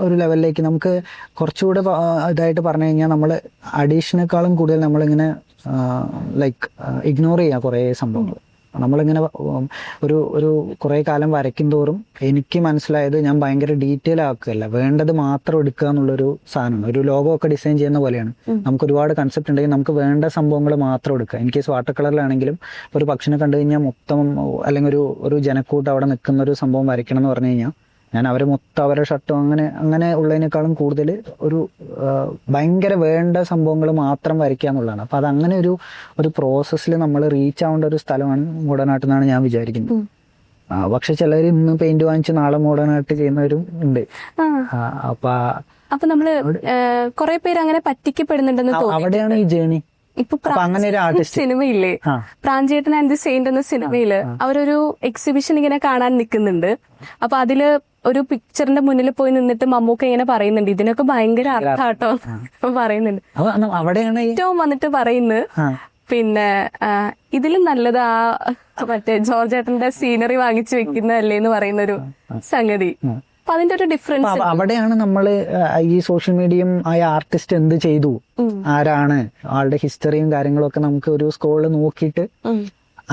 ഒരു ലെവലിലേക്ക് നമുക്ക് കുറച്ചുകൂടെ ഇതായിട്ട് പറഞ്ഞു കഴിഞ്ഞാൽ നമ്മൾ അഡീഷനേക്കാളും കൂടുതൽ നമ്മളിങ്ങനെ ലൈക്ക് ഇഗ്നോർ ചെയ്യുക കുറേ സംഭവങ്ങൾ. നമ്മളിങ്ങനെ ഒരു ഒരു കുറേ കാലം വരയ്ക്കും തോറും എനിക്ക് മനസ്സിലായത് ഞാൻ ഭയങ്കര ഡീറ്റെയിൽ ആക്കുകയല്ല. വേണ്ടത് മാത്രം എടുക്കുക എന്നുള്ളൊരു സാധനമാണ്. ഒരു ലോഗോ ഒക്കെ ഡിസൈൻ ചെയ്യുന്ന പോലെയാണ്. നമുക്ക് ഒരുപാട് കൺസെപ്റ്റ് ഉണ്ടെങ്കിൽ നമുക്ക് വേണ്ട സംഭവങ്ങൾ മാത്രം എടുക്കുക. എനിക്ക് കേസ് വാട്ടർ കളറിലാണെങ്കിലും ഒരു പക്ഷിനെ കണ്ടു കഴിഞ്ഞാൽ മൊത്തം അല്ലെങ്കിൽ ഒരു ഒരു ജനക്കൂട്ട് അവിടെ നിൽക്കുന്ന ഒരു സംഭവം വരയ്ക്കണം എന്ന് പറഞ്ഞു കഴിഞ്ഞാൽ ഞാൻ അവരെ മൊത്തം അവരുടെ ഷർട്ടും അങ്ങനെ അങ്ങനെ ഉള്ളതിനേക്കാളും കൂടുതൽ ഒരു ഭയങ്കര വേണ്ട സംഭവങ്ങൾ മാത്രം വരയ്ക്കുക എന്നുള്ളതാണ്. അപ്പൊ അത് അങ്ങനെ ഒരു ഒരു പ്രോസസ്സിൽ നമ്മൾ റീച്ച് ആവേണ്ട ഒരു സ്ഥലമാണ് മോഡേൺ എന്നാണ് ഞാൻ വിചാരിക്കുന്നത്. പക്ഷെ ചിലർ ഇന്ന് പെയിന്റ് വാങ്ങിച്ച് നാളെ മോഡേൺ ആയിട്ട് ചെയ്യുന്നവരും ഉണ്ട്. അപ്പൊ അപ്പൊ നമ്മൾ കുറെ പേര് അങ്ങനെ പറ്റിക്കപ്പെടുന്നുണ്ടെന്ന് അവിടെയാണ് ഈ ജേണി ഇപ്പൊ സിനിമയില്ലേ. പ്രാഞ്ചേട്ടൻ ആൻഡ് ദി സെയിന്റ് എന്ന സിനിമയിൽ അവരൊരു എക്സിബിഷൻ ഇങ്ങനെ കാണാൻ നിൽക്കുന്നുണ്ട് അപ്പൊ അതിൽ ഒരു പിക്ചറിന്റെ മുന്നിൽ പോയി നിന്നിട്ട് മമ്മൂക്ക ഇങ്ങനെ പറയുന്നുണ്ട്. ഇതിനൊക്കെ ഭയങ്കര അർത്ഥാട്ടോ പറയുന്നുണ്ട്. അവിടെയാണ് ഏറ്റവും വന്നിട്ട് പറയുന്നത് പിന്നെ ഇതിലും നല്ലത് ആ മറ്റേ ജോർജ് ഏട്ടന്റെ സീനറി വാങ്ങിച്ചു വെക്കുന്നതല്ലേ എന്ന് പറയുന്ന ഒരു സംഗതി. അപ്പൊ അതിന്റെ ഒരു ഡിഫറൻസ് അവിടെയാണ് നമ്മൾ ഈ സോഷ്യൽ മീഡിയയും ആയ ആർട്ടിസ്റ്റ് എന്ത് ചെയ്തു? ആരാണ്? ആളുടെ ഹിസ്റ്ററിയും കാര്യങ്ങളും ഒക്കെ നമുക്ക് ഒരു സ്കോളിൽ നോക്കിയിട്ട്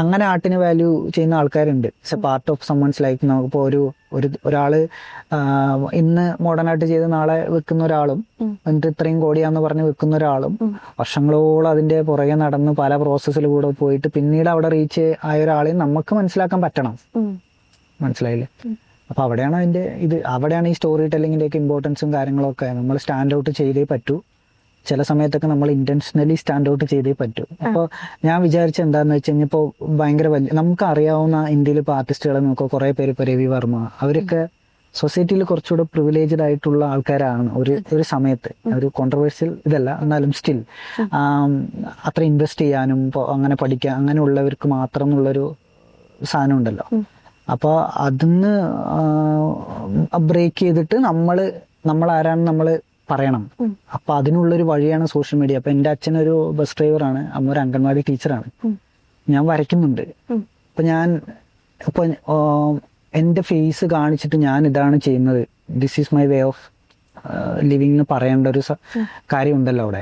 അങ്ങനെ ആർട്ടിന് വാല്യൂ ചെയ്യുന്ന ആൾക്കാരുണ്ട്. It's a part of someone's life നമുക്കിപ്പോ ഒരു ഒരു ഒരാൾ ഇന്ന് മോഡേൺ ആയിട്ട് ചെയ്ത് നാളെ വെക്കുന്ന ഒരാളും എന്നിട്ട് ഇത്രയും കോടിയാന്ന് പറഞ്ഞ് വെക്കുന്ന ഒരാളും വർഷങ്ങളോളം അതിന്റെ പുറകെ നടന്ന് പല പ്രോസസ്സിലൂടെ പോയിട്ട് പിന്നീട് അവിടെ റീച്ച് ആയ ഒരാളെയും നമുക്ക് മനസ്സിലാക്കാൻ പറ്റണം. മനസ്സിലായില്ലേ? അപ്പൊ അവിടെയാണ് അതിന്റെ ഇത്. അവിടെയാണ് ഈ സ്റ്റോറി ടെല്ലിങ്ങിന്റെ ഒക്കെ ഇമ്പോർട്ടൻസും കാര്യങ്ങളൊക്കെ. നമ്മൾ സ്റ്റാൻഡ് ഔട്ട് ചെയ്തേ പറ്റൂ. ചില സമയത്തൊക്കെ നമ്മൾ ഇന്റൻഷനലി സ്റ്റാൻഡ് ഔട്ട് ചെയ്തേ പറ്റൂ. അപ്പോൾ ഞാൻ വിചാരിച്ച എന്താന്ന് വെച്ച് കഴിഞ്ഞാൽ ഇപ്പോൾ ഭയങ്കര വലിയ നമുക്ക് അറിയാവുന്ന ഇന്ത്യയിൽ ഇപ്പോൾ ആർട്ടിസ്റ്റുകളെ നോക്കുക കുറേ പേര് ഇപ്പോൾ രവി വർമ്മ അവരൊക്കെ സൊസൈറ്റിയിൽ കുറച്ചുകൂടെ പ്രിവിലേജ്ഡ് ആയിട്ടുള്ള ആൾക്കാരാണ് ഒരു ഒരു സമയത്ത്. ഒരു കോൺട്രവേഴ്സ്യൽ ഇതല്ല എന്നാലും സ്റ്റിൽ അത്ര ഇൻവെസ്റ്റ് ചെയ്യാനും അങ്ങനെ പഠിക്കാൻ അങ്ങനെയുള്ളവർക്ക് മാത്രം എന്നുള്ളൊരു സാധനം ഉണ്ടല്ലോ. അപ്പോൾ അതിന്ന് ബ്രേക്ക് ചെയ്തിട്ട് നമ്മൾ നമ്മൾ ആരാണ് നമ്മൾ പറയണം. അപ്പൊ അതിനുള്ളൊരു വഴിയാണ് സോഷ്യൽ മീഡിയ. അപ്പൊ എന്റെ ഒരു ബസ് ഡ്രൈവറാണ്. അമ്മ ഒരു അംഗൻവാടി ടീച്ചറാണ്. ഞാൻ വരയ്ക്കുന്നുണ്ട്. അപ്പൊ ഞാൻ ഇപ്പൊ എന്റെ ഫേസ് കാണിച്ചിട്ട് ഞാൻ ഇതാണ് ചെയ്യുന്നത്. This is my way of living എന്ന് പറയേണ്ട ഒരു കാര്യം ഉണ്ടല്ലോ അവിടെ.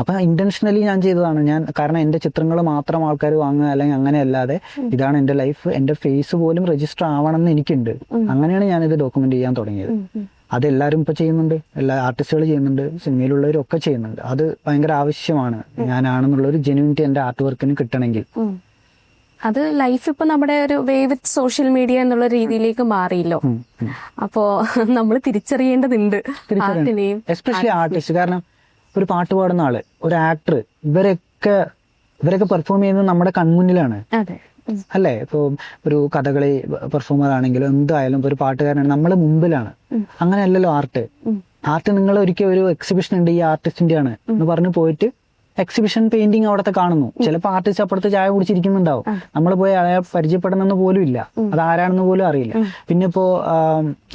അപ്പൊ ഇന്റൻഷനലി ഞാൻ ചെയ്തതാണ്. ഞാൻ കാരണം എന്റെ ചിത്രങ്ങൾ മാത്രം ആൾക്കാർ വാങ്ങുക അല്ലെങ്കിൽ അങ്ങനെ അല്ലാതെ ഇതാണ് എന്റെ ലൈഫ് എന്റെ ഫേസ് പോലും രജിസ്റ്റർ ആവണം എന്ന് എനിക്കുണ്ട്. അങ്ങനെയാണ് ഞാൻ ഇത് ഡോക്യുമെന്റ് ചെയ്യാൻ തുടങ്ങിയത്. അതെല്ലാരും ഇപ്പോൾ ചെയ്യുന്നുണ്ട്. എല്ലാ ആർട്ടിസ്റ്റുകൾ ചെയ്യുന്നുണ്ട്. സിനിമയിലുള്ളവരും ഒക്കെ ചെയ്യുന്നുണ്ട്. അത് ഭയങ്കര ആവശ്യമാണ്. ഞാനാണെന്നുള്ള ഒരു ജെനുവിറ്റി എന്റെ ആർട്ട് വർക്കിന് കിട്ടണമെങ്കിൽ അത് ലൈഫ് ഇപ്പൊ നമ്മുടെ ഒരു വേ വിത്ത് സോഷ്യൽ മീഡിയ എന്നുള്ള രീതിയിലേക്ക് മാറിയല്ലോ. അപ്പോ നമ്മൾ തിരിച്ചറിയേണ്ടതുണ്ട് എസ്പെഷ്യലി ആർട്ടിസ്റ്റ് കാരണം ഒരു പാട്ട് പാടുന്ന ആൾ ഒരു ആക്ടർ ഇവരൊക്കെ ഇവരൊക്കെ പെർഫോം ചെയ്യുന്നത് നമ്മുടെ കൺമുന്നിലാണ്. അല്ലേ? ഇപ്പൊ ഒരു കഥകളി പെർഫോമർ ആണെങ്കിലും എന്തായാലും ഇപ്പൊ ഒരു പാട്ടുകാരനാണ് നമ്മളെ മുമ്പിലാണ്. അങ്ങനെയല്ലല്ലോ ആർട്ട്. ആർട്ട് നിങ്ങൾ ഒരിക്കൽ ഒരു എക്സിബിഷൻ ഉണ്ട് ഈ ആർട്ടിസ്റ്റിന്റെയാണ് എന്ന് പറഞ്ഞു പോയിട്ട് എക്സിബിഷൻ പെയിന്റിങ് അവിടത്തെ കാണുന്നു. ചിലപ്പോൾ ആർട്ടിസ്റ്റ് അപ്പുറത്ത് ചായ കുടിച്ചിരിക്കുന്നുണ്ടാവും. നമ്മൾ പോയി അയാളെ പരിചയപ്പെടുന്നെന്ന് പോലും ഇല്ല. അത് ആരാണെന്ന് പോലും അറിയില്ല. പിന്നെ ഇപ്പോ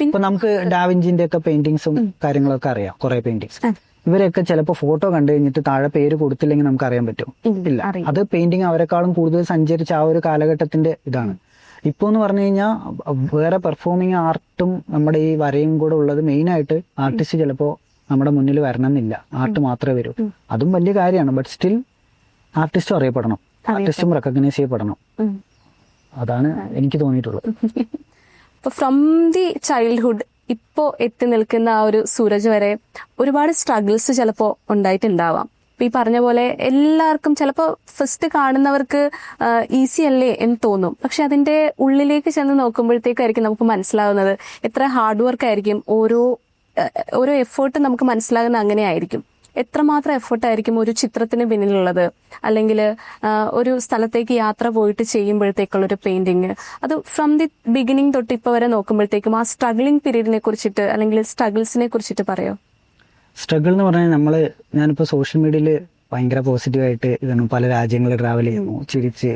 ഇപ്പൊ നമുക്ക് ഡാവിഞ്ചിന്റെ ഒക്കെ പെയിന്റിങ്സും കാര്യങ്ങളൊക്കെ അറിയാം. കുറെ പെയിന്റിങ്സ് ഇവരൊക്കെ ചിലപ്പോൾ ഫോട്ടോ കണ്ടു കഴിഞ്ഞിട്ട് താഴെ പേര് കൊടുത്തില്ലെങ്കിൽ നമുക്ക് അറിയാൻ പറ്റും. ഇല്ല. അത് പെയിന്റിങ് അവരെക്കാളും കൂടുതൽ സഞ്ചരിച്ച ആ ഒരു കാലഘട്ടത്തിന്റെ ഇതാണ്. ഇപ്പൊ എന്ന് പറഞ്ഞു കഴിഞ്ഞാൽ വേറെ പെർഫോമിങ് ആർട്ടും നമ്മുടെ ഈ വരയും കൂടെ ഉള്ളത് മെയിൻ ആയിട്ട് ആർട്ടിസ്റ്റ് ചിലപ്പോ നമ്മുടെ മുന്നിൽ വരണമെന്നില്ല. ആർട്ട് മാത്രമേ വരൂ. അതും വലിയ കാര്യമാണ്. ബട്ട് സ്റ്റിൽ ആർട്ടിസ്റ്റും അറിയപ്പെടണം. ആർട്ടിസ്റ്റും റെക്കഗ്നൈസ് ചെയ്യപ്പെടണം. അതാണ് എനിക്ക് തോന്നിയിട്ടുള്ളത്. ഫ്രം ദി ചൈൽഡ്ഹുഡ് ഇപ്പോ എത്തി നിൽക്കുന്ന ആ ഒരു സൂരജ് വരെ ഒരുപാട് സ്ട്രഗിൾസ് ചിലപ്പോ ഉണ്ടായിട്ടുണ്ടാവാം. ഈ പറഞ്ഞ പോലെ എല്ലാവർക്കും ചിലപ്പോ ഫസ്റ്റ് കാണുന്നവർക്ക് ഈസി അല്ലേ എന്ന് തോന്നും. പക്ഷെ അതിന്റെ ഉള്ളിലേക്ക് ചെന്ന് നോക്കുമ്പോഴത്തേക്കായിരിക്കും നമുക്ക് മനസ്സിലാവുന്നത് എത്ര ഹാർഡ് വർക്ക് ആയിരിക്കും. ഓരോ ഓരോ എഫേർട്ട് നമുക്ക് മനസ്സിലാകുന്ന അങ്ങനെ ആയിരിക്കും എത്രമാത്രം എഫർട്ട് ആയിരിക്കും ഒരു ചിത്രത്തിന് പിന്നിലുള്ളത്? അല്ലെങ്കിൽ ഒരു സ്ഥലത്തേക്ക് യാത്ര പോയിട്ട് ചെയ്യുമ്പോഴത്തേക്കുള്ള ഒരു പെയിന്റിങ് അത് ഫ്രം ദി ബിഗിനിങ് തൊട്ട് ഇപ്പൊ വരെ നോക്കുമ്പോഴത്തേക്കും ആ സ്ട്രഗ്ലിംഗ് പീരീഡിനെ കുറിച്ചിട്ട് അല്ലെങ്കിൽ സ്ട്രഗിൾസിനെ കുറിച്ചിട്ട് പറയോ? സ്ട്രഗിൾ എന്ന് പറഞ്ഞാൽ നമ്മൾ ഞാനിപ്പോ സോഷ്യൽ മീഡിയയിൽ ഭയങ്കര പോസിറ്റീവായിട്ട് ഇതാണ്. പല രാജ്യങ്ങളിൽ ട്രാവൽ ചെയ്യുന്നു ചിരിച്ച്.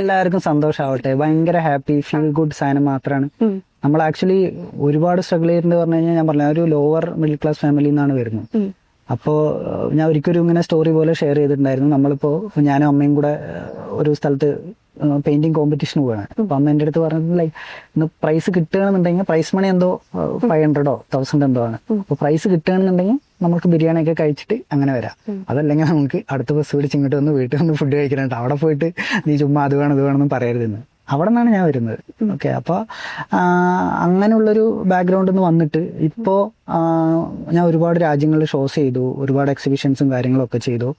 എല്ലാവർക്കും സന്തോഷമാവട്ടെ ഭയങ്കര ഹാപ്പി ഫീൽ ഗുഡ് സാധനം മാത്രമാണ് നമ്മൾ ആക്ച്വലി ഒരുപാട് സ്ട്രഗിൾ ചെയ്തിട്ടുണ്ട് പറഞ്ഞു കഴിഞ്ഞാൽ ഞാൻ പറഞ്ഞ ഒരു ലോവർ മിഡിൽ ക്ലാസ് ഫാമിലിന്നാണ് നിന്നാണ് വരുന്നത്. ഉം. അപ്പോ ഞാൻ ഒരിക്കലും ഇങ്ങനെ സ്റ്റോറി പോലെ ഷെയർ ചെയ്തിട്ടുണ്ടായിരുന്നു. നമ്മളിപ്പോൾ ഞാനും അമ്മയും കൂടെ ഒരു സ്ഥലത്ത് പെയിന്റിങ് കോമ്പറ്റീഷൻ പോവാണ്. അപ്പം അമ്മ എന്റെ അടുത്ത് പറഞ്ഞത് ലൈക്ക് ഇന്ന് പ്രൈസ് കിട്ടുകയാണെന്നുണ്ടെങ്കിൽ പ്രൈസ് മണി എന്തോ ഫൈവ് ഹൺഡ്രഡോ തൗസൻഡ് എന്തോ ആണ്. അപ്പോൾ പ്രൈസ് കിട്ടുകയാണെന്നുണ്ടെങ്കിൽ നമുക്ക് ബിരിയാണി ഒക്കെ കഴിച്ചിട്ട് അങ്ങനെ വരാം. അതല്ലെങ്കിൽ നമുക്ക് അടുത്ത ബസ് പിടിച്ച് ഇങ്ങോട്ട് വന്ന് വീട്ടിൽ വന്ന് ഫുഡ് കഴിക്കാനായിട്ട് അവിടെ പോയിട്ട് നീ ചുമ്മാ അത് വേണം ഇത് വേണമെന്ന് പറയരുതെന്ന്. അവിടെ നിന്നാണ് ഞാൻ വരുന്നത്. ഓക്കെ അപ്പോൾ അങ്ങനെയുള്ളൊരു ബാക്ക്ഗ്രൗണ്ടിൽ നിന്ന് വന്നിട്ട് ഇപ്പോ ഞാൻ ഒരുപാട് രാജ്യങ്ങളിൽ ഷോസ് ചെയ്തു ഒരുപാട് എക്സിബിഷൻസും കാര്യങ്ങളൊക്കെ ചെയ്തു.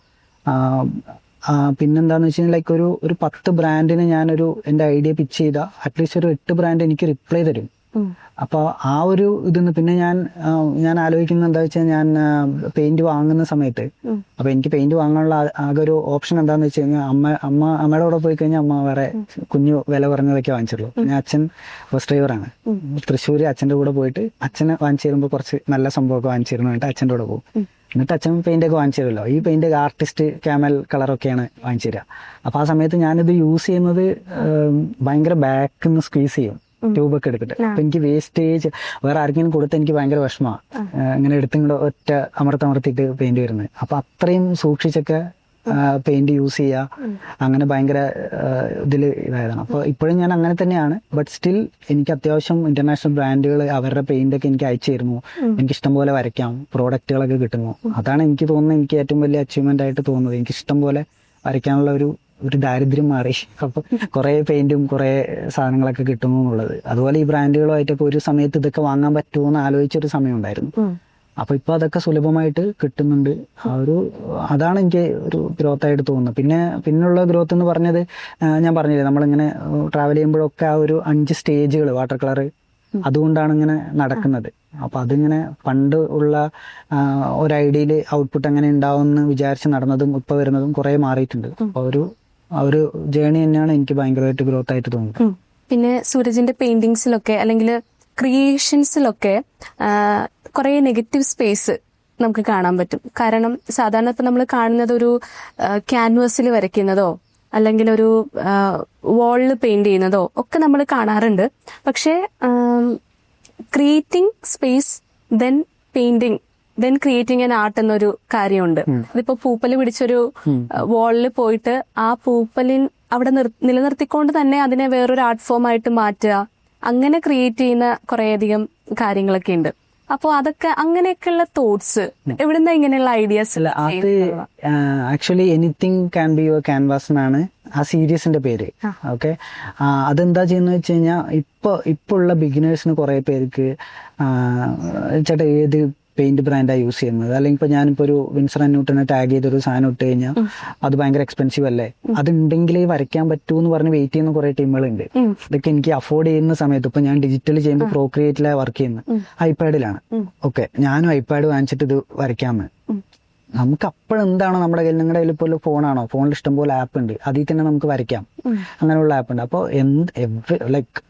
പിന്നെന്താന്ന് വെച്ച് കഴിഞ്ഞാൽ ലൈക്ക് ഒരു ഒരു പത്ത് ബ്രാൻഡിന് ഞാനൊരു എന്റെ ഐഡിയ പിച്ച് ചെയ്ത അറ്റ്ലീസ്റ്റ് ഒരു എട്ട് ബ്രാൻഡ് എനിക്ക് റിപ്ലൈ തരും. അപ്പോൾ ആ ഒരു ഇതിന്ന് പിന്നെ ഞാൻ ഞാൻ ആലോചിക്കുന്നത് എന്താ വെച്ചാൽ ഞാൻ പെയിന്റ് വാങ്ങുന്ന സമയത്ത് അപ്പൊ എനിക്ക് പെയിന്റ് വാങ്ങാനുള്ള ആകെ ഒരു ഓപ്ഷൻ എന്താന്ന് വെച്ച് കഴിഞ്ഞാൽ അമ്മ അമ്മ അമ്മയുടെ കൂടെ പോയി കഴിഞ്ഞാൽ അമ്മ വേറെ കുഞ്ഞു വില കുറഞ്ഞതൊക്കെ വാങ്ങിച്ചുള്ളൂ. പിന്നെ അച്ഛൻ ബസ് ഡ്രൈവറാണ് തൃശ്ശൂർ അച്ഛന്റെ കൂടെ പോയിട്ട് അച്ഛനെ വാങ്ങിച്ചു തരുമ്പോൾ കുറച്ച് നല്ല സംഭവമൊക്കെ വാങ്ങിച്ചു വേണ്ടിട്ട് അച്ഛന്റെ കൂടെ പോകും. എന്നിട്ട് അച്ഛൻ പെയിന്റ് ഒക്കെ വാങ്ങിച്ചു തരുമല്ലോ. ഈ പെയിന്റ് ആർട്ടിസ്റ്റ് ക്യാമൽ കളറൊക്കെയാണ് വാങ്ങിച്ചു തരിക അപ്പൊ ആ സമയത്ത് ഞാനിത് യൂസ് ചെയ്യുന്നത് ഭയങ്കര ബാക്കിൽ നിന്ന് സ്ക്വീസ് ചെയ്യും. ട്യൂബൊക്കെ എടുത്തിട്ട്. അപ്പൊ എനിക്ക് വേസ്റ്റേജ് വേറെ ആർക്കെങ്കിലും കൊടുത്ത് എനിക്ക് ഭയങ്കര വിഷമമാണ് ഇങ്ങനെ എടുത്തിങ്ങോട്ട് ഒറ്റ അമർത്തമർത്തിയിട്ട് പെയിന്റ് വരുന്നത്. അപ്പൊ അത്രയും സൂക്ഷിച്ചൊക്കെ പെയിന്റ് യൂസ് ചെയ്യുക അങ്ങനെ ഭയങ്കര ഇതിൽ ഇതായതാണ്. അപ്പോൾ ഇപ്പോഴും ഞാൻ അങ്ങനെ തന്നെയാണ്. ബട്ട് സ്റ്റിൽ എനിക്ക് അത്യാവശ്യം ഇന്റർനാഷണൽ ബ്രാൻഡുകൾ അവരുടെ പെയിന്റ് ഒക്കെ എനിക്ക് അയച്ചു തരുന്നു. എനിക്ക് ഇഷ്ടം പോലെ വരയ്ക്കാം. പ്രോഡക്റ്റുകളൊക്കെ കിട്ടുന്നു. അതാണ് എനിക്ക് തോന്നുന്നത്. എനിക്ക് ഏറ്റവും വലിയ അച്ചീവ്മെന്റ് ആയിട്ട് തോന്നുന്നത്. എനിക്ക് ഇഷ്ടം പോലെ വരയ്ക്കാനുള്ള ഒരു ഒരു ദാരിദ്ര്യം മാറി. അപ്പൊ കുറെ പെയിന്റും കുറെ സാധനങ്ങളൊക്കെ കിട്ടുന്നു എന്നുള്ളത്. അതുപോലെ ഈ ബ്രാൻഡുകളുമായിട്ടൊക്കെ ഒരു സമയത്ത് ഇതൊക്കെ വാങ്ങാൻ പറ്റുമോ എന്ന് ആലോചിച്ചൊരു സമയം ഉണ്ടായിരുന്നു അപ്പൊ ഇപ്പൊ അതൊക്കെ സുലഭമായിട്ട് കിട്ടുന്നുണ്ട്. ആ ഒരു അതാണ് എനിക്ക് ഒരു ഗ്രോത്ത് ആയിട്ട് തോന്നുന്നത്. പിന്നെ പിന്നുള്ള ഗ്രോത്ത് എന്ന് പറഞ്ഞത് ഞാൻ പറഞ്ഞില്ലേ നമ്മളിങ്ങനെ ട്രാവൽ ചെയ്യുമ്പോഴൊക്കെ ആ ഒരു അഞ്ച് സ്റ്റേജുകൾ വാട്ടർ കളർ അതുകൊണ്ടാണ് ഇങ്ങനെ നടക്കുന്നത്. അപ്പൊ അതിങ്ങനെ പണ്ട് ഉള്ള ഒരു ഐഡിയയിൽ ഔട്ട്പുട്ട് എങ്ങനെ ഉണ്ടാവുമെന്ന് വിചാരിച്ച് നടന്നതും ഇപ്പൊ വരുന്നതും കുറെ മാറിയിട്ടുണ്ട്. അപ്പൊ ഒരു ആ ഒരു ജേണി തന്നെയാണ് എനിക്ക് ഭയങ്കരമായിട്ട് ഗ്രോത്ത് ആയിട്ട് തോന്നുന്നത് പിന്നെ സൂരജിന്റെ പെയിന്റിങ്സിലൊക്കെ അല്ലെങ്കിൽ ക്രിയേഷൻസിലൊക്കെ കുറെ നെഗറ്റീവ് സ്പേസ് നമുക്ക് കാണാൻ പറ്റും. കാരണം സാധാരണ ഇപ്പൊ നമ്മൾ കാണുന്നത് ഒരു ക്യാൻവാസിൽ വരയ്ക്കുന്നതോ അല്ലെങ്കിൽ ഒരു വാളിൽ പെയിന്റ് ചെയ്യുന്നതോ ഒക്കെ നമ്മൾ കാണാറുണ്ട്. പക്ഷേ creating space then painting then creating an art എന്നൊരു കാര്യമുണ്ട്. അതിപ്പോ പൂപ്പൽ പിടിച്ചൊരു വാളിൽ പോയിട്ട് ആ പൂപ്പലിൻ അവിടെ നിർ- നിലനിർത്തിക്കൊണ്ട് തന്നെ അതിനെ വേറൊരു ആർട്ട് ഫോം ആയിട്ട് മാറ്റുക. അങ്ങനെ ക്രിയേറ്റ് ചെയ്യുന്ന കുറേയധികം കാര്യങ്ങളൊക്കെ ഉണ്ട്. അപ്പോൾ അതൊക്കെ അങ്ങനെയൊക്കെയുള്ള തോട്ട്സ് എവിടുന്ന ഇങ്ങനെയുള്ള ഐഡിയാസ് അല്ല അത് actually anything can be your canvas എന്നാണ് ആ സീരീസിന്റെ പേര്. ഓക്കെ അതെന്താ ചെയ്യുന്നത് വെച്ച് കഴിഞ്ഞാൽ ഇപ്പൊ ഇപ്പൊ ഉള്ള ബിഗിനേഴ്സിന് കുറെ പേർക്ക് ചേട്ടാ ഏത് പെയിന്റ് ബ്രാൻഡാണ് യൂസ് ചെയ്യുന്നത്. അല്ലെങ്കിൽ ഇപ്പൊ ഞാനിപ്പോ ഒരു വിൻസർ ന്യൂട്ടനെ ടാഗ് ചെയ്തൊരു സാധനം ഇട്ട് കഴിഞ്ഞാൽ അത് ഭയങ്കര എക്സ്പെൻസീവ് അല്ലേ? അത് ഉണ്ടെങ്കിലേ വരയ്ക്കാൻ പറ്റൂ എന്ന് പറഞ്ഞ് വെയിറ്റ് ചെയ്യുന്ന കുറെ ടീമുകളുണ്ട് ഇതൊക്കെ എനിക്ക് അഫോർഡ് ചെയ്യുന്ന സമയത്ത് ഇപ്പൊ ഞാൻ ഡിജിറ്റൽ ചെയ്യുമ്പോൾ പ്രോക്രിയേറ്റിലാണ് വർക്ക് ചെയ്യുന്നത് ഐപാഡിലാണ് ഓക്കെ ഞാനും ഐപാഡ് വാങ്ങിച്ചിട്ട് ഇത് വരയ്ക്കാമെന്ന് നമുക്ക് അപ്പോഴെന്താണോ നമ്മുടെ കയ്യിൽ നിങ്ങളുടെ കയ്യിൽ ഇപ്പോൾ ഫോണാണോ? ഫോണിൽ ഇഷ്ടംപോലെ ആപ്പ് ഉണ്ട്. അതിൽ തന്നെ നമുക്ക് വരയ്ക്കാം. അങ്ങനെയുള്ള ആപ്പ് ഉണ്ട്. അപ്പോൾ എന്ത് ലൈക്ക്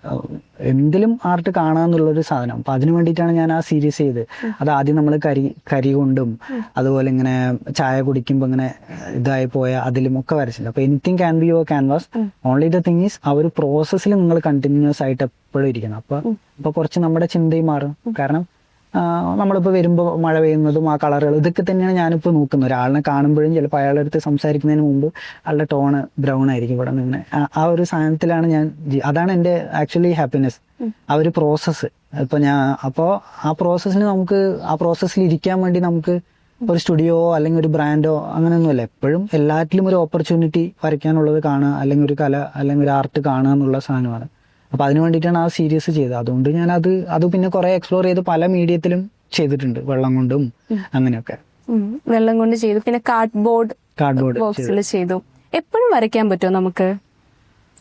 എന്തിലും ആർട്ട് കാണാന്നുള്ളൊരു സാധനം. അപ്പം അതിനു വേണ്ടിയിട്ടാണ് ഞാൻ ആ സീരീസ് ചെയ്ത് അത് ആദ്യം നമ്മൾ കരി കരി കൊണ്ടും അതുപോലെ ഇങ്ങനെ ചായ കുടിക്കുമ്പോൾ ഇങ്ങനെ ഇതായി പോയ അതിലും ഒക്കെ വരച്ചിട്ടുണ്ട്. അപ്പോൾ anything can be your canvas only the thing is ആ ഒരു പ്രോസസ്സിൽ നിങ്ങൾ കണ്ടിന്യൂസ് ആയിട്ട് എപ്പോഴും ഇരിക്കണം. അപ്പോൾ അപ്പോൾ കുറച്ച് നമ്മുടെ ചിന്തയും മാറും. കാരണം ആ, നമ്മളിപ്പോ വരുമ്പോൾ മഴ പെയ്യുന്നതും ആ കളറുകൾ ഇതൊക്കെ തന്നെയാണ് ഞാനിപ്പോൾ നോക്കുന്നത്. ഒരാളിനെ കാണുമ്പോഴും ചിലപ്പോൾ അയാളുടെ അടുത്ത് സംസാരിക്കുന്നതിന് മുമ്പ് അയാളുടെ ടോണ് ബ്രൗൺ ആയിരിക്കും ഇവിടെ നിന്ന്. ആ ഒരു സാധനത്തിലാണ് ഞാൻ അതാണ് എന്റെ ആക്ച്വലി ഹാപ്പിനെസ് ആ ഒരു പ്രോസസ്സ് ഇപ്പൊ ഞാൻ അപ്പോൾ ആ പ്രോസസ്സിന് നമുക്ക് ആ പ്രോസസ്സിൽ ഇരിക്കാൻ വേണ്ടി നമുക്ക് ഒരു സ്റ്റുഡിയോ അല്ലെങ്കിൽ ഒരു ബ്രാൻഡോ അങ്ങനെയൊന്നുമല്ല. എപ്പോഴും എല്ലാറ്റിലും ഒരു ഓപ്പർച്യൂണിറ്റി വരയ്ക്കാനുള്ളത് കാണുക അല്ലെങ്കിൽ ഒരു കല അല്ലെങ്കിൽ ഒരു ആർട്ട് കാണുക എന്നുള്ള സാധനമാണ്. അപ്പൊ അതിന് വേണ്ടിയിട്ടാണ് ആ സീരീസ് ചെയ്തത്. അതുകൊണ്ട് ഞാൻ അത് അത് പിന്നെ കുറെ എക്സ്പ്ലോർ ചെയ്ത് പല മീഡിയത്തിലും ചെയ്തിട്ടുണ്ട്. വെള്ളം കൊണ്ടും അങ്ങനെയൊക്കെ. വെള്ളം കൊണ്ട് ചെയ്തു. പിന്നെ കാർഡ്ബോർഡ് കാർഡ്ബോർഡ് ബോക്സിൽ ചെയ്തു. എപ്പോഴും വരയ്ക്കാൻ പറ്റുമോ നമുക്ക്?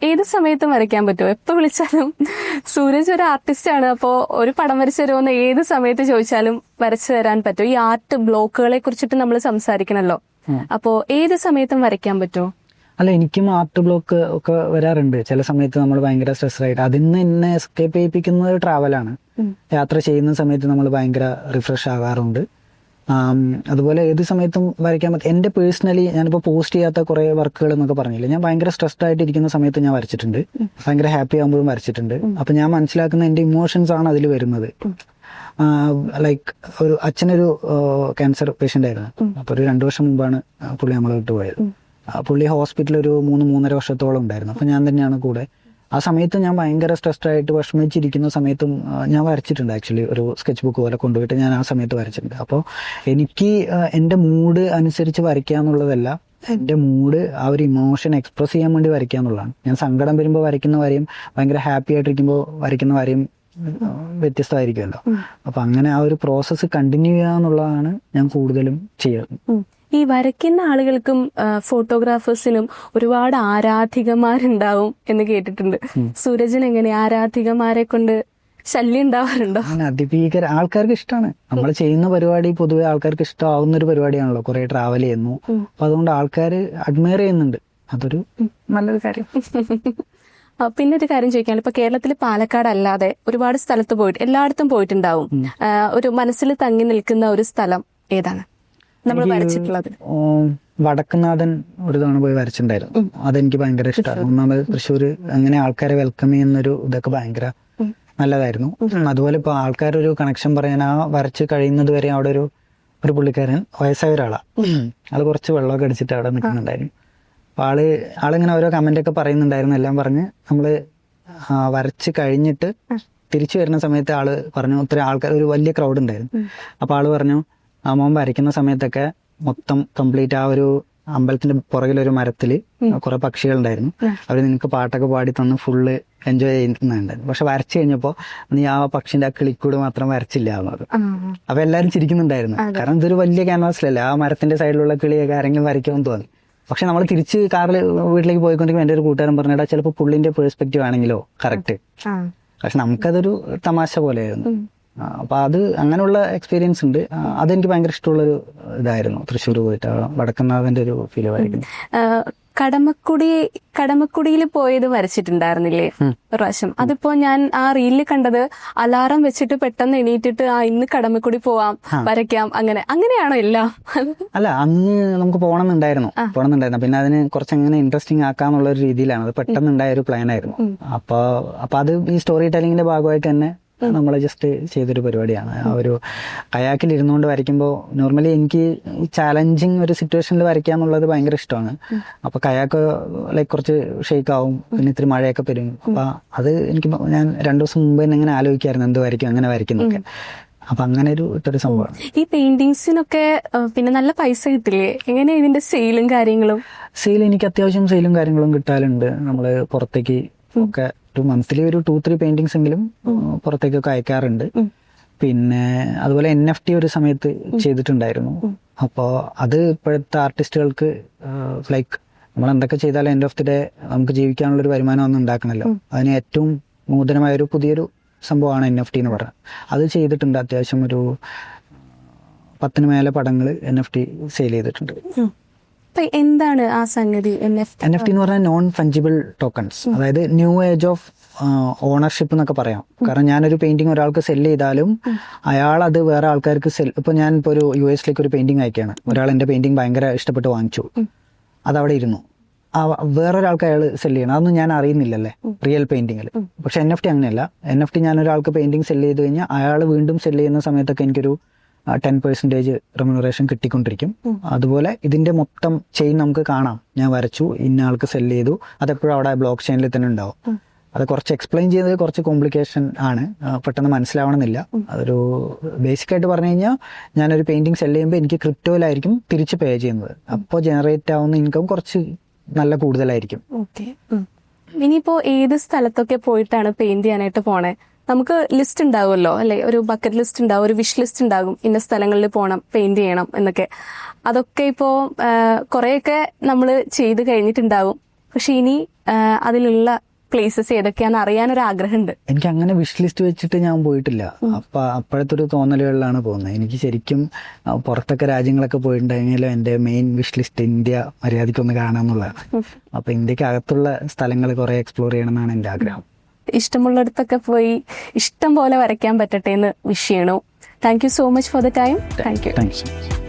ഏത് സമയത്തും വരയ്ക്കാൻ പറ്റുമോ? എപ്പോ വിളിച്ചാലും [laughs] സൂരജ് ഒരു ആർട്ടിസ്റ്റ് ആണ്. അപ്പോ ഒരു പടം വരച്ചു തരുമെന്ന് ഏത് സമയത്ത് ചോദിച്ചാലും വരച്ചു തരാൻ പറ്റും. ഈ ആർട്ട് ബ്ലോക്കുകളെ കുറിച്ചിട്ട് നമ്മൾ സംസാരിക്കണല്ലോ. അപ്പോ ഏത് സമയത്തും വരയ്ക്കാൻ പറ്റുമോ? അല്ല എനിക്കും ആർട്ട് ബ്ലോക്ക് ഒക്കെ വരാറുണ്ട്. ചില സമയത്ത് നമ്മൾ ഭയങ്കര സ്ട്രെസ് ആയിട്ട്. അതിൽ നിന്ന് എന്നെ എസ്കേപ്പ് ചെയ്യിപ്പിക്കുന്നത് ട്രാവലാണ് യാത്ര ചെയ്യുന്ന സമയത്ത് നമ്മൾ ഭയങ്കര റിഫ്രഷ് ആകാറുണ്ട്. അതുപോലെ ഏത് സമയത്തും വരയ്ക്കാൻ പറ്റും എന്റെ പേഴ്സണലി ഞാനിപ്പോൾ പോസ്റ്റ് ചെയ്യാത്ത കുറേ വർക്കുകൾ എന്നൊക്കെ പറഞ്ഞില്ല? ഞാൻ ഭയങ്കര സ്ട്രെസ്ഡ് ആയിട്ട് ഇരിക്കുന്ന സമയത്ത് ഞാൻ വരച്ചിട്ടുണ്ട്. ഭയങ്കര ഹാപ്പി ആകുമ്പോഴും വരച്ചിട്ടുണ്ട്. അപ്പൊ ഞാൻ മനസ്സിലാക്കുന്ന എന്റെ ഇമോഷൻസ് ആണ് അതിൽ വരുന്നത്. ലൈക്ക് ഒരു അച്ഛനൊരു ക്യാൻസർ പേഷ്യന്റ് ആയിരുന്നു. അപ്പൊ ഒരു രണ്ടു വർഷം മുമ്പാണ് പുള്ളി നമ്മളെ വിട്ടു പോയത്. ആ പുള്ളി ഹോസ്പിറ്റലിൽ ഒരു മൂന്ന് മൂന്നര വർഷത്തോളം ഉണ്ടായിരുന്നു. അപ്പൊ ഞാൻ തന്നെയാണ് കൂടെ. ആ സമയത്ത് ഞാൻ ഭയങ്കര സ്ട്രെസ്ഡ് ആയിട്ട് വിഷമിച്ചിരിക്കുന്ന സമയത്തും ഞാൻ വരച്ചിട്ടുണ്ട് ആക്ച്വലി ഒരു സ്കെച്ച് ബുക്ക് പോലെ കൊണ്ടുപോയിട്ട് ഞാൻ ആ സമയത്ത് വരച്ചിട്ടുണ്ട്. അപ്പോൾ എനിക്ക് എന്റെ മൂഡ് അനുസരിച്ച് വരയ്ക്കുക എന്നുള്ളതല്ല എന്റെ മൂഡ് ആ ഒരു ഇമോഷൻ എക്സ്പ്രസ് ചെയ്യാൻ വേണ്ടി വരയ്ക്കുക എന്നുള്ളതാണ്. ഞാൻ സങ്കടം വരുമ്പോൾ വരയ്ക്കുന്ന വരെയും ഭയങ്കര ഹാപ്പി ആയിട്ടിരിക്കുമ്പോൾ വരയ്ക്കുന്ന വരെയും വ്യത്യസ്തമായിരിക്കുമല്ലോ. അപ്പൊ അങ്ങനെ ആ ഒരു പ്രോസസ്സ് കണ്ടിന്യൂ ചെയ്യുക എന്നുള്ളതാണ് ഞാൻ കൂടുതലും ചെയ്യുന്നത്. ഉം. ഈ വരയ്ക്കുന്ന ആളുകൾക്കും ഫോട്ടോഗ്രാഫേഴ്സിനും ഒരുപാട് ആരാധികമാരുണ്ടാവും എന്ന് കേട്ടിട്ടുണ്ട്. സൂരജിന് എങ്ങനെ ആരാധികമാരെ കൊണ്ട് ശല്യം ഉണ്ടാവാറുണ്ടോ? അതിഭീകര ആൾക്കാർക്ക് ഇഷ്ടമാണ് നമ്മൾ ചെയ്യുന്ന പരിപാടി പൊതുവെ ആൾക്കാർക്ക് ഇഷ്ടമാവുന്ന ഒരു പരിപാടിയാണല്ലോ. കുറെ ട്രാവൽ ചെയ്യുന്നു. അപ്പൊ അതുകൊണ്ട് ആൾക്കാർ അഡ്മയർ ചെയ്യുന്നുണ്ട്. അതൊരു നല്ലൊരു കാര്യം. പിന്നെ ഒരു കാര്യം ചോദിക്കാൻ ഇപ്പൊ കേരളത്തിൽ പാലക്കാട് അല്ലാതെ ഒരുപാട് സ്ഥലത്ത് പോയിട്ട് എല്ലായിടത്തും പോയിട്ടുണ്ടാവും. ഒരു മനസ്സിൽ തങ്ങി നിൽക്കുന്ന ഒരു സ്ഥലം ഏതാണ്? നമ്മൾ വരച്ചിട്ടുള്ളത്. ഉം, ഒരു തവണ പോയി വരച്ചിട്ടുണ്ടായിരുന്നു. അതെനിക്ക് ഭയങ്കര ഇഷ്ടമാണ് ഒന്നാമത് തൃശ്ശൂർ അങ്ങനെ ആൾക്കാരെ വെൽക്കം ചെയ്യുന്നൊരു ഇതൊക്കെ ഭയങ്കര നല്ലതായിരുന്നു. അതുപോലെ ഇപ്പൊ ആൾക്കാരൊരു കണക്ഷൻ പറയാൻ ആ വരച്ച് കഴിയുന്നത് വരെ അവിടെ ഒരു ഒരു പുള്ളിക്കാരൻ വയസ്സായ ഒരാളാണ് ആൾ കുറച്ച് വെള്ളമൊക്കെ അടിച്ചിട്ട് അവിടെ നിൽക്കുന്നുണ്ടായിരുന്നു. അപ്പൊ ആൾ ആളിങ്ങനെ ഓരോ കമന്റ് ഒക്കെ പറയുന്നുണ്ടായിരുന്നു. എല്ലാം പറഞ്ഞ് നമ്മൾ ആ, വരച്ച് കഴിഞ്ഞിട്ട് തിരിച്ചു വരുന്ന സമയത്ത് ആൾ പറഞ്ഞു ഒത്തിരി ആൾക്കാർ ഒരു വലിയ ക്രൗഡ് ഉണ്ടായിരുന്നു. അപ്പൊ ആൾ പറഞ്ഞു ആ മോൻ വരയ്ക്കുന്ന സമയത്തൊക്കെ മൊത്തം കംപ്ലീറ്റ് ആ ഒരു അമ്പലത്തിന്റെ പുറകിലൊരു മരത്തിൽ കുറെ പക്ഷികളുണ്ടായിരുന്നു. അവർ നിനക്ക് പാട്ടൊക്കെ പാടി തന്ന് ഫുള്ള് എൻജോയ് ചെയ്യുന്നുണ്ടായിരുന്നു. പക്ഷെ വരച്ചു കഴിഞ്ഞപ്പോ നീ ആ പക്ഷിന്റെ ആ കിളിക്കൂട് മാത്രം വരച്ചില്ല എന്നത് അപ്പൊ എല്ലാരും ചിരിക്കുന്നുണ്ടായിരുന്നു. കാരണം ഇതൊരു വലിയ ക്യാൻവാസിലല്ലേ ആ മരത്തിന്റെ സൈഡിലുള്ള കിളിയൊക്കെ ആരെങ്കിലും വരയ്ക്കുമെന്ന് തോന്നി. പക്ഷെ നമ്മൾ തിരിച്ച് കാറിൽ വീട്ടിലേക്ക് പോയിക്കൊണ്ടിരിക്കുമ്പോൾ എന്റെ ഒരു കൂട്ടുകാരൻ പറഞ്ഞിട്ടാ ചിലപ്പോൾ പുള്ളിന്റെ പേഴ്സ്പെക്റ്റീവ് ആണെങ്കിലോ? കറക്റ്റ് പക്ഷെ നമുക്കതൊരു തമാശ പോലെയായിരുന്നു. ആ, അപ്പൊ അത് അങ്ങനെയുള്ള എക്സ്പീരിയൻസ് ഉണ്ട്. അതെനിക്ക് ഭയങ്കര ഇഷ്ടമുള്ളൊരു ഇതായിരുന്നു. തൃശ്ശൂർ പോയിട്ട് വടക്കുന്നാഥന്റെ ഒരു ഫീൽ ആയിരുന്നു. കടമക്കുടി കടമക്കുടിയിൽ പോയത് വരച്ചിട്ടുണ്ടായിരുന്നില്ലേ? ഒരു പ്രാവശ്യം അതിപ്പോ ഞാൻ ആ റീലിൽ കണ്ടത് അലാറം വെച്ചിട്ട് പെട്ടെന്ന് എണീറ്റിട്ട് ആ ഇന്ന് കടമക്കുടി പോവാം വരയ്ക്കാം അങ്ങനെ. അങ്ങനെയാണോ എല്ലാം? അല്ല അന്ന് നമുക്ക് പോകണമെന്നുണ്ടായിരുന്നു പോകണമെന്നുണ്ടായിരുന്നു പിന്നെ അതിന് കുറച്ച് എങ്ങനെ ഇൻട്രസ്റ്റിംഗ് ആക്കാന്നുള്ള ഒരു രീതിയിലാണ്. അത് പെട്ടെന്ന് ഉണ്ടായ ഒരു പ്ലാൻ ആയിരുന്നു. അപ്പൊ അപ്പൊ അത് ഈ സ്റ്റോറി ടെലിംഗിന്റെ ഭാഗമായിട്ട് തന്നെ നമ്മൾ ജസ്റ്റ് ചെയ്തൊരു പരിപാടിയാണ്. ആ ഒരു കയാക്കിൽ ഇരുന്നുകൊണ്ട് വരയ്ക്കുമ്പോൾ നോർമലി എനിക്ക് ചാലഞ്ചിങ് ഒരു സിറ്റുവേഷനിൽ വരയ്ക്കുക എന്നുള്ളത് ഭയങ്കര ഇഷ്ടമാണ്. അപ്പോൾ കയാക്ക് ലൈക്ക് കുറച്ച് ഷേക്ക് ആവും പിന്നെ ഇത്തിരി മഴയൊക്കെ പെരും. അപ്പോൾ അത് എനിക്ക് ഞാൻ രണ്ടു ദിവസം മുമ്പ് തന്നെ ഇങ്ങനെ ആലോചിക്കായിരുന്നു എന്ത് വരയ്ക്കും അങ്ങനെ വരയ്ക്കുന്നൊക്കെ അപ്പൊ അങ്ങനെ ഒരു ഇട്ടൊരു സംഭവമാണ്. ഈ പെയിന്റിങ്സിനൊക്കെ പിന്നെ നല്ല പൈസ കിട്ടില്ലേ? എങ്ങനെ ഇതിന്റെ സെയിലും കാര്യങ്ങളും? സെയിൽ എനിക്ക് അത്യാവശ്യം സെയിലും കാര്യങ്ങളും കിട്ടാറുണ്ട്. നമ്മൾ പുറത്തേക്ക് ഒക്കെ ഒരു മന്ത്ലി ഒരു ടു ത്രീ പെയിന്റിങ്സ് എങ്കിലും പുറത്തേക്കൊക്കെ അയക്കാറുണ്ട്. പിന്നെ അതുപോലെ എൻ എഫ് ടി ഒരു സമയത്ത് ചെയ്തിട്ടുണ്ടായിരുന്നു. അപ്പോൾ അത് ഇപ്പോഴത്തെ ആർട്ടിസ്റ്റുകൾക്ക് ലൈക്ക് നമ്മൾ എന്തൊക്കെ ചെയ്താലും എൻഡ് ഓഫ് ദി ഡേ നമുക്ക് ജീവിക്കാനുള്ള ഒരു വരുമാനം ഒന്നും ഉണ്ടാക്കണമല്ലോ അതിന് ഏറ്റവും നൂതനമായ ഒരു പുതിയൊരു സംഭവമാണ് എൻ എഫ് ടി എന്ന് പറയുന്നത് അത് ചെയ്തിട്ടുണ്ട് അത്യാവശ്യം ഒരു പത്തിന് മേലെ പടങ്ങൾ എൻ എഫ് ടി സെയിൽ ചെയ്തിട്ടുണ്ട്. എന്താണ് ആ സംഗതി എൻ എഫ് ടി എന്ന് പറഞ്ഞാൽ നോൺ ഫഞ്ചിബിൾ ടോക്കൺസ് അതായത് ന്യൂ ഏജ് ഓഫ് ഓണർഷിപ്പ് എന്നൊക്കെ പറയാം. കാരണം ഞാനൊരു പെയിന്റിങ് ഒരാൾക്ക് സെൽ ചെയ്താലും അയാൾ അത് വേറെ ആൾക്കാർക്ക് സെൽ ഇപ്പൊ ഞാൻ ഇപ്പോൾ ഒരു യു എസിലേക്ക് ഒരു പെയിന്റിംഗ് അയക്കുകയാണ്. ഒരാൾ എന്റെ പെയിന്റിംഗ് ഭയങ്കര ഇഷ്ടപ്പെട്ട് വാങ്ങിച്ചു. അതവിടെ ഇരുന്നു. വേറൊരാൾക്ക് അയാൾ സെൽ ചെയ്യണം. അതൊന്നും ഞാൻ അറിയുന്നില്ലല്ലേ? റിയൽ പെയിന്റിങ്ങിൽ പക്ഷെ എൻ എഫ് ടി അങ്ങനെയല്ല. എൻ എഫ് ടി ഞാൻ ഒരാൾക്ക് പെയിന്റിംഗ് സെല്ല് ചെയ്ത് കഴിഞ്ഞാൽ അയാൾ വീണ്ടും സെൽ ചെയ്യുന്ന സമയത്തൊക്കെ എനിക്കൊരു ടെൻ പെർസെന്റേജ് റെമ്യൂണറേഷൻ കിട്ടിക്കൊണ്ടിരിക്കും. അതുപോലെ ഇതിന്റെ മൊത്തം ചെയിൻ നമുക്ക് കാണാം. ഞാൻ വരച്ചു ഇന്ന ആൾക്ക് സെൽ ചെയ്തു. അതെപ്പോഴും അവിടെ ബ്ലോക്ക് ചെയിനിൽ തന്നെ ഉണ്ടാവും. അത് കുറച്ച് എക്സ്പ്ലെയിൻ ചെയ്യുന്നത് കുറച്ച് കോംപ്ലിക്കേഷൻ ആണ്. പെട്ടെന്ന് മനസ്സിലാവണമെന്നില്ല. അതൊരു ബേസിക് ആയിട്ട് പറഞ്ഞു കഴിഞ്ഞാൽ ഞാനൊരു പെയിന്റിംഗ് സെൽ ചെയ്യുമ്പോൾ എനിക്ക് ക്രിപ്റ്റോയിലായിരിക്കും തിരിച്ച് പേ ചെയ്യുന്നത്. അപ്പോൾ ജനറേറ്റ് ആവുന്ന ഇൻകം കുറച്ച് നല്ല കൂടുതലായിരിക്കും. ഇനിയിപ്പോ ഏത് സ്ഥലത്തൊക്കെ പോയിട്ടാണ് പെയിന്റ് ചെയ്യാനായിട്ട് പോണേ? നമുക്ക് ലിസ്റ്റ് ഉണ്ടാവുമല്ലോ അല്ലെ? ഒരു ബക്കറ്റ് ലിസ്റ്റ് ഉണ്ടാവും ഒരു വിഷ് ലിസ്റ്റ് ഉണ്ടാകും ഇന്ന സ്ഥലങ്ങളിൽ പോകണം പെയിന്റ് ചെയ്യണം എന്നൊക്കെ. അതൊക്കെ ഇപ്പോ കുറെയൊക്കെ നമ്മൾ ചെയ്ത് കഴിഞ്ഞിട്ടുണ്ടാവും. പക്ഷെ ഇനി അതിലുള്ള പ്ലേസസ് ഏതൊക്കെയാണെന്ന് അറിയാനൊരു ആഗ്രഹമുണ്ട് എനിക്ക് അങ്ങനെ വിഷ് ലിസ്റ്റ് വെച്ചിട്ട് ഞാൻ പോയിട്ടില്ല. അപ്പൊ അപ്പോഴത്തെ ഒരു തോന്നലുകളിലാണ് പോകുന്നത്. എനിക്ക് ശരിക്കും പുറത്തൊക്കെ രാജ്യങ്ങളൊക്കെ പോയിട്ടുണ്ടെങ്കിലും എന്റെ മെയിൻ വിഷ് ലിസ്റ്റ് ഇന്ത്യ മര്യാദയ്ക്കൊന്ന് കാണാന്നുള്ളതാണ് അപ്പൊ ഇന്ത്യയ്ക്ക് അകത്തുള്ള സ്ഥലങ്ങൾ കുറെ എക്സ്പ്ലോർ ചെയ്യണം എന്നാണ് എന്റെ ആഗ്രഹം. ഇഷ്ടമുള്ളിടത്തൊക്കെ പോയി ഇഷ്ടം പോലെ വരയ്ക്കാൻ പറ്റട്ടെ എന്ന് wish thank you so much for the time thank you